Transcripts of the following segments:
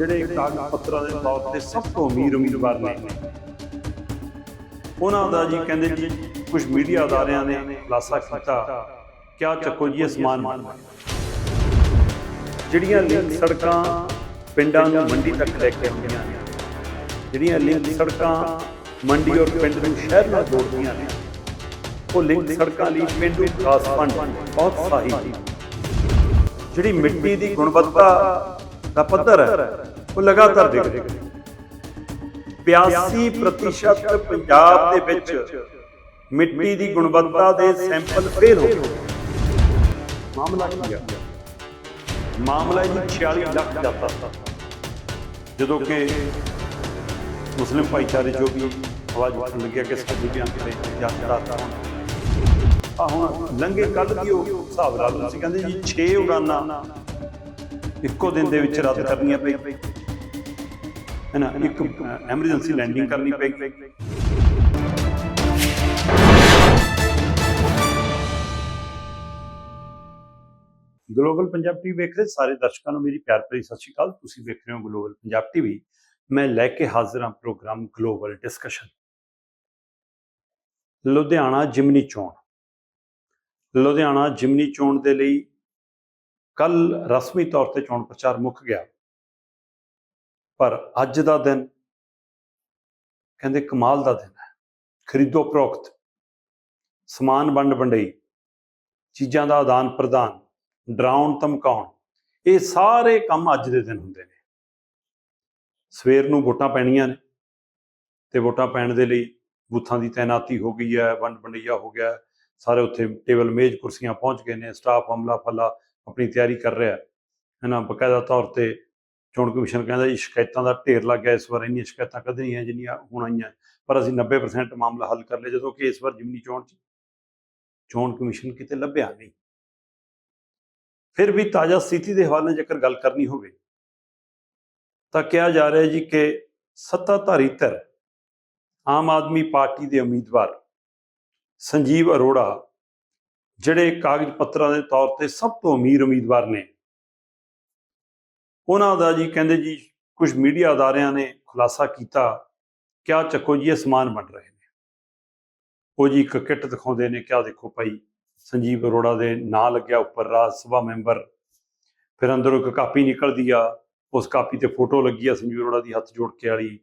ਜਿਹੜੇ ਕਾਗਜ਼ ਪੱਤਰਾਂ ਦੇ ਤੌਰ ਤੇ ਸਭ ਤੋਂ ਅਮੀਰ ਉਮੀਦਵਾਰ ਨੇ। ਉਹਨਾਂ ਦਾ ਜੀ ਕਹਿੰਦੇ ਜੀ ਕੁਝ ਮੀਡੀਆ ਅਦਾਰਿਆਂ ਨੇ ਖੁਲਾਸਾ ਕੀਤਾ। ਕਿਆ ਚੱਕੋ ਜੀ ਇਹ ਜਿਹੜੀਆਂ ਲਿੰਕ ਸੜਕਾਂ ਪਿੰਡਾਂ ਨੂੰ ਮੰਡੀ ਤੱਕ ਲੈ ਕੇ ਆਉਂਦੀਆਂ ਨੇ, ਜਿਹੜੀਆਂ ਲਿੰਕ ਸੜਕਾਂ ਮੰਡੀ ਔਰ ਪਿੰਡ ਨੂੰ ਸ਼ਹਿਰ ਨਾਲ ਜੋੜਦੀਆਂ ਨੇ, ਉਹ ਲਿੰਕ ਸੜਕਾਂ ਲਈ ਪਿੰਡੂ ਖਾਸ ਫੰਡ, ਬਹੁਤ ਸਹਾਈ ਜਿਹੜੀ ਮਿੱਟੀ ਦੀ ਗੁਣਵੱਤਾ ਦਾ ਪੱਧਰ ਹੈ ਉਹ ਲਗਾਤਾਰ ਡਿੱਗ ਰਿਹਾ ਹੈ 82% ਪੰਜਾਬ ਦੇ ਵਿੱਚ ਮਿੱਟੀ ਦੀ ਗੁਣਵੱਤਾ ਦੇ ਸੈਂਪਲ ਫੇਲ ਹੋ ਗਏ। ਮਾਮਲਾ ਕੀ ਹੈ ਮਾਮਲਾ ਜੀ 46 ਲੱਖ ਜਾਤਾ ਜਦੋਂ ਕਿ ਮੁਸਲਿਮ ਭਾਈਚਾਰੇ ਜੋ ਵੀ ਆਵਾਜ਼ ਉੱਠਣ ਲੱਗਿਆ ਕਿ ਸਾਡੇ ਬਿਆਨ ਤੇ ਜਾਤਾ ਆ ਹੁਣ ਲੰਗੇ ਕੱਲ ਦੀ ਉਹ ਹਿਸਾਬ ਲਾ ਲਓ। ਤੁਸੀਂ ਕਹਿੰਦੇ ਜੀ 6 ਉਡਾਨਾਂ ਇੱਕੋ ਦਿਨ ਦੇ ਵਿੱਚ ਰੱਦ ਕਰਨੀਆਂ ਪਈ ਹੈ ਨਾ, ਇੱਕ ਐਮਰਜੈਂਸੀ ਲੈਂਡਿੰਗ ਕਰਨੀ ਪਈ ਗਲੋਬਲ ਪੰਜਾਬ ਟੀਵੀ ਵੇਖ ਰਹੇ ਸਾਰੇ ਦਰਸ਼ਕਾਂ ਨੂੰ ਮੇਰੀ ਪਿਆਰ ਭਰੀ ਸਤਿ ਸ਼੍ਰੀ ਅਕਾਲ। ਤੁਸੀਂ ਵੇਖ ਰਹੇ ਹੋ ਗਲੋਬਲ ਪੰਜਾਬ ਟੀਵੀ ਮੈਂ ਲੈ ਕੇ ਹਾਜ਼ਰ ਹਾਂ ਪ੍ਰੋਗਰਾਮ ਗਲੋਬਲ ਡਿਸਕਸ਼ਨ ਲੁਧਿਆਣਾ ਜਿਮਨੀ ਚੋਣ। ਲੁਧਿਆਣਾ ਜਿਮਨੀ ਚੋਣ ਦੇ ਲਈ ਕੱਲ ਰਸਮੀ ਤੌਰ ਤੇ ਚੋਣ ਪ੍ਰਚਾਰ ਮੁੱਕ ਗਿਆ। ਪਰ ਅੱਜ ਦਾ ਦਿਨ ਕਹਿੰਦੇ ਕਮਾਲ ਦਾ ਦਿਨ ਹੈ। ਖਰੀਦੋ ਪ੍ਰੋਕਤ ਸਮਾਨ ਵੰਡ ਵੰਡਈ, ਚੀਜ਼ਾਂ ਦਾ ਆਦਾਨ ਪ੍ਰਦਾਨ, ਡਰਾਉਣ ਧਮਕਾਉਣ, ਇਹ ਸਾਰੇ ਕੰਮ ਅੱਜ ਦੇ ਦਿਨ ਹੁੰਦੇ ਨੇ। ਸਵੇਰ ਨੂੰ ਵੋਟਾਂ ਪੈਣੀਆਂ ਨੇ ਤੇ ਵੋਟਾਂ ਪੈਣ ਦੇ ਲਈ ਬੂਥਾਂ ਦੀ ਤਾਇਨਾਤੀ ਹੋ ਗਈ ਹੈ, ਵੰਡ ਵੰਡਈਆ ਹੋ ਗਿਆ, ਸਾਰੇ ਉੱਥੇ ਟੇਬਲ ਮੇਜ਼ ਕੁਰਸੀਆਂ ਪਹੁੰਚ ਗਏ ਨੇ, ਸਟਾਫ ਅਮਲਾ ਫਲਾ ਆਪਣੀ ਤਿਆਰੀ ਕਰ ਰਿਹਾ ਹੈ। ਨਾ ਬਕਾਇਦਾ ਤੌਰ ਤੇ ਚੋਣ ਕਮਿਸ਼ਨ ਕਹਿੰਦਾ ਜੀ ਸ਼ਿਕਾਇਤਾਂ ਦਾ ਢੇਰ ਲੱਗ ਗਿਆ, ਇਸ ਵਾਰ ਇੰਨੀਆਂ ਸ਼ਿਕਾਇਤਾਂ ਕਦੇ ਨਹੀਂ ਆਈਆਂ ਜਿੰਨੀਆਂ ਹੁਣ ਆਈਆਂ। ਪਰ ਅਸੀਂ 90% ਮਾਮਲਾ ਹੱਲ ਕਰ ਲਿਆ, ਜਦੋਂ ਕਿ ਇਸ ਵਾਰ ਜਿਮਨੀ ਚੋਣ ਚ ਚੋਣ ਕਮਿਸ਼ਨ ਕਿਤੇ ਲੱਭਿਆ ਨਹੀਂ। ਫਿਰ ਵੀ ਤਾਜ਼ਾ ਸਥਿਤੀ ਦੇ ਹਵਾਲੇ ਜੇਕਰ ਗੱਲ ਕਰਨੀ ਹੋਵੇ, ਤਾਂ ਕਿਹਾ ਜਾ ਰਿਹਾ ਜੀ ਕਿ ਸੱਤਾਧਾਰੀ ਧਿਰ, ਆਮ ਆਦਮੀ ਪਾਰਟੀ ਦੇ ਉਮੀਦਵਾਰ ਸੰਜੀਵ ਅਰੋੜਾ, ਜਿਹੜੇ ਕਾਗਜ਼ ਪੱਤਰਾਂ ਦੇ ਤੌਰ ਤੇ ਸਭ ਤੋਂ ਅਮੀਰ ਉਮੀਦਵਾਰ ਨੇ ਉਹਨਾਂ ਦਾ ਜੀ ਕਹਿੰਦੇ ਜੀ ਕੁਝ ਮੀਡੀਆ ਅਦਾਰਿਆਂ ਨੇ ਖੁਲਾਸਾ ਕੀਤਾ, ਕਿਆ ਚੱਕੋ ਜੀ ਇਹ ਸਮਾਨ ਵੰਡ ਰਹੇ ਨੇ। ਉਹ ਜੀ ਇੱਕ ਕਿੱਟ ਦਿਖਾਉਂਦੇ ਨੇ, ਕਿਆ ਦੇਖੋ ਭਾਈ, ਸੰਜੀਵ ਅਰੋੜਾ ਦੇ ਨਾਂ ਲੱਗਿਆ ਉੱਪਰ, ਰਾਜ ਸਭਾ ਮੈਂਬਰ। ਫਿਰ ਅੰਦਰੋਂ ਇੱਕ ਕਾਪੀ ਨਿਕਲਦੀ ਆ, ਉਸ ਕਾਪੀ ਤੇ ਫੋਟੋ ਲੱਗੀ ਆ ਸੰਜੀਵ ਅਰੋੜਾ ਦੀ ਹੱਥ ਜੋੜ ਕੇ ਵਾਲੀ।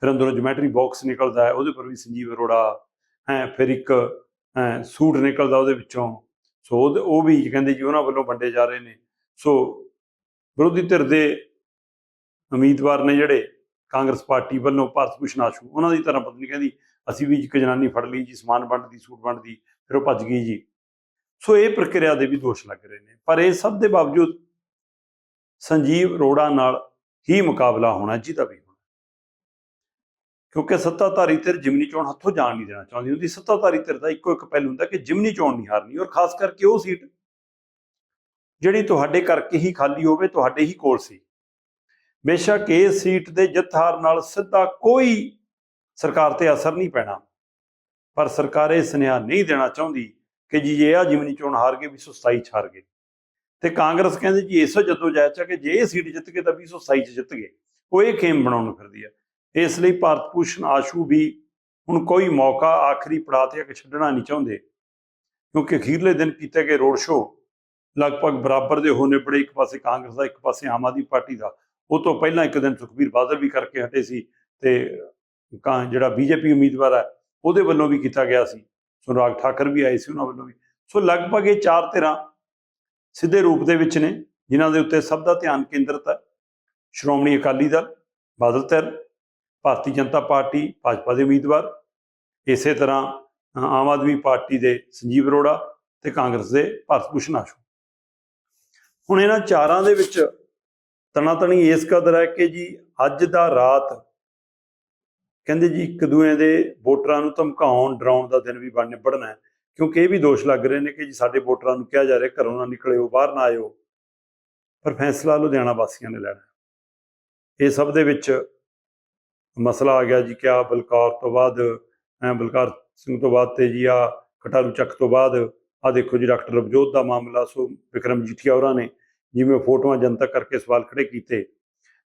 ਫਿਰ ਅੰਦਰੋਂ ਜਮੈਟਰੀ ਬਾਕਸ ਨਿਕਲਦਾ ਹੈ, ਉਹਦੇ ਪਰ ਵੀ ਸੰਜੀਵ ਅਰੋੜਾ, ਹੈ, ਫਿਰ ਇੱਕ ਸੂਟ ਨਿਕਲਦਾ ਉਹਦੇ ਵਿੱਚੋਂ। ਸੋ ਉਹਦੇ- ਉਹ ਵੀ ਕਹਿੰਦੇ ਜੀ ਉਹਨਾਂ ਵੱਲੋਂ ਵੰਡੇ ਜਾ ਰਹੇ ਨੇ। ਸੋ ਵਿਰੋਧੀ ਧਿਰ ਦੇ ਉਮੀਦਵਾਰ ਨੇ ਜਿਹੜੇ ਕਾਂਗਰਸ ਪਾਰਟੀ ਵੱਲੋਂ ਭਾਰਤ ਭੂਸ਼ਣ ਆਸ਼ੂ, ਉਹਨਾਂ ਦੀ ਤਰ੍ਹਾਂ ਪਤਨੀ ਕਹਿੰਦੀ, ਅਸੀਂ ਵੀ ਇੱਕ ਜਨਾਨੀ ਫੜ ਲਈ ਜੀ, ਸਮਾਨ ਵੰਡਦੀ ਸੂਟ ਵੰਡਦੀ ਫਿਰ ਉਹ ਭੱਜ ਗਈ ਜੀ। ਸੋ ਇਹ ਪ੍ਰਕਿਰਿਆ ਦੇ ਵੀ ਦੋਸ਼ ਲੱਗ ਰਹੇ ਨੇ। ਪਰ ਇਹ ਸਭ ਦੇ ਬਾਵਜੂਦ ਸੰਜੀਵ ਅਰੋੜਾ ਨਾਲ ਹੀ ਮੁਕਾਬਲਾ ਹੋਣਾ ਜਿਹਦਾ ਵੀ ਹੋਣਾ। ਕਿਉਂਕਿ ਸੱਤਾਧਾਰੀ ਧਿਰ ਜਿਮਨੀ ਚੋਣ ਹੱਥੋਂ ਜਾਣ ਨਹੀਂ ਦੇਣਾ ਚਾਹੁੰਦੀ। ਹੁੰਦੀ ਸੱਤਾਧਾਰੀ ਧਿਰ ਦਾ ਇੱਕੋ ਇੱਕ ਪਹਿਲੂ ਹੁੰਦਾ ਕਿ ਜਿਮਨੀ ਚੋਣ ਨਹੀਂ ਹਾਰਨੀ, ਔਰ ਖਾਸ ਕਰਕੇ ਉਹ ਸੀਟ ਜਿਹੜੀ ਤੁਹਾਡੇ ਕਰਕੇ ਹੀ ਖਾਲੀ ਹੋਵੇ, ਤੁਹਾਡੇ ਹੀ ਕੋਲ ਸੀ। ਬੇਸ਼ੱਕ ਇਹ ਸੀਟ ਦੇ ਜਿੱਤ ਹਾਰ ਨਾਲ ਸਿੱਧਾ ਕੋਈ ਸਰਕਾਰ ਤੇ ਅਸਰ ਨਹੀਂ ਪੈਣਾ। ਪਰ ਸਰਕਾਰ ਇਹ ਸੁਨੇਹਾ ਨਹੀਂ ਦੇਣਾ ਚਾਹੁੰਦੀ ਕਿ ਜੀ ਜੇ ਆ ਜਿਮਨੀ ਚੋਣ ਹਾਰ ਗਏ 227 ਚ ਹਾਰ ਗਏ। ਤੇ ਕਾਂਗਰਸ ਕਹਿੰਦੇ ਜੀ ਇਸੋ ਜਦੋਂ ਜਾਇਜ਼ ਚ ਕਿ ਜੇ ਇਹ ਸੀਟ ਜਿੱਤ ਗਏ ਤਾਂ 227 ਚ ਜਿੱਤ ਗਏ। ਉਹ ਇਹ ਖੇਮ ਬਣਾਉਣ ਨੂੰ ਫਿਰਦੀ ਹੈ ਇਸ ਲਈ ਭਾਰਤ ਭੂਸ਼ਣ ਆਸ਼ੂ ਵੀ ਹੁਣ ਕੋਈ ਮੌਕਾ ਆਖਰੀ ਪੜਾਅ ਤੇ ਆ ਛੱਡਣਾ ਨਹੀਂ ਚਾਹੁੰਦੇ। ਕਿਉਂਕਿ ਅਖੀਰਲੇ ਦਿਨ ਕੀਤੇ ਗਏ ਰੋਡ ਸ਼ੋਅ ਲਗਭਗ ਬਰਾਬਰ ਦੇ ਹੋਣੇ ਪੜੇ, ਇੱਕ ਪਾਸੇ ਕਾਂਗਰਸ ਦਾ, ਇੱਕ ਪਾਸੇ ਆਮ ਆਦਮੀ ਪਾਰਟੀ ਦਾ। ਉਹ ਤੋਂ ਪਹਿਲਾਂ ਇੱਕ ਦਿਨ ਸੁਖਬੀਰ ਬਾਦਲ ਵੀ ਕਰਕੇ ਹਟੇ ਸੀ ਤੇ ਕਾਂ ਜਿਹੜਾ ਬੀਜੇਪੀ ਉਮੀਦਵਾਰ ਹੈ, ਉਹਦੇ ਵੱਲੋਂ ਵੀ ਕੀਤਾ ਗਿਆ ਸੀ। ਸੁਰਾਗ ਠਾਕਰ ਵੀ ਆਏ ਸੀ ਉਹਨਾਂ ਵੱਲੋਂ ਵੀ। ਸੋ ਲਗਭਗ ਇਹ ਚਾਰ ਧਿਰਾਂ ਸਿੱਧੇ ਰੂਪ ਦੇ ਵਿੱਚ ਨੇ, ਜਿਨ੍ਹਾਂ ਦੇ ਉੱਤੇ ਸਭ ਦਾ ਧਿਆਨ ਕੇਂਦਰਿਤ ਹੈ। ਸ਼੍ਰੋਮਣੀ ਅਕਾਲੀ ਦਲ, ਬਾਦਲ ਧਿਰ, ਭਾਰਤੀ ਜਨਤਾ ਪਾਰਟੀ, ਭਾਜਪਾ ਦੇ ਉਮੀਦਵਾਰ, ਇਸੇ ਤਰ੍ਹਾਂ ਆਮ ਆਦਮੀ ਪਾਰਟੀ ਦੇ ਸੰਜੀਵ ਅਰੋੜਾ ਤੇ ਕਾਂਗਰਸ ਦੇ ਭਾਰਤ ਭੂਸ਼ਣ ਆਸ਼ੂ। ਹੁਣ ਇਹਨਾਂ ਚਾਰਾਂ ਦੇ ਵਿੱਚ ਤਣਾਤਣੀ ਇਸ ਕਦਰ ਹੈ ਕਿ ਜੀ ਅੱਜ ਦਾ ਰਾਤ ਕਹਿੰਦੇ ਜੀ ਇੱਕ ਦੂਏ ਦੇ ਵੋਟਰਾਂ ਨੂੰ ਧਮਕਾਉਣ, ਡਰਾਉਣ ਦਾ ਦਿਨ ਵੀ ਬਣ ਨਿਬੜਨਾ ਹੈ। ਕਿਉਂਕਿ ਇਹ ਵੀ ਦੋਸ਼ ਲੱਗ ਰਹੇ ਨੇ ਕਿ ਜੀ ਸਾਡੇ ਵੋਟਰਾਂ ਨੂੰ ਕਿਹਾ ਜਾ ਰਿਹਾ ਘਰੋਂ ਨਾ ਨਿਕਲਿਓ, ਬਾਹਰ ਨਾ ਆਇਓ। ਪਰ ਫੈਸਲਾ ਲੁਧਿਆਣਾ ਵਾਸੀਆਂ ਨੇ ਲੈਣਾ। ਇਹ ਸਭ ਦੇ ਵਿੱਚ ਮਸਲਾ ਆ ਗਿਆ ਜੀ ਕਿ ਆ ਬਲਕੌਰ ਤੋਂ ਬਾਅਦ ਬਲਕਾਰ ਸਿੰਘ ਤੋਂ ਬਾਅਦ ਤੇ ਜੀ ਆ ਕਟਾਰੂ ਚੱਕ ਤੋਂ ਬਾਅਦ ਆ ਦੇਖੋ ਜੀ, ਡਾਕਟਰ ਰਵਜੋਤ ਦਾ ਮਾਮਲਾ, ਸੋ ਵਿਕਰਮ ਜੀਠੀਆ ਹੋਰਾਂ ਨੇ ਜਿਵੇਂ ਫੋਟੋਆਂ ਜਨਤਕ ਕਰਕੇ ਸਵਾਲ ਖੜੇ ਕੀਤੇ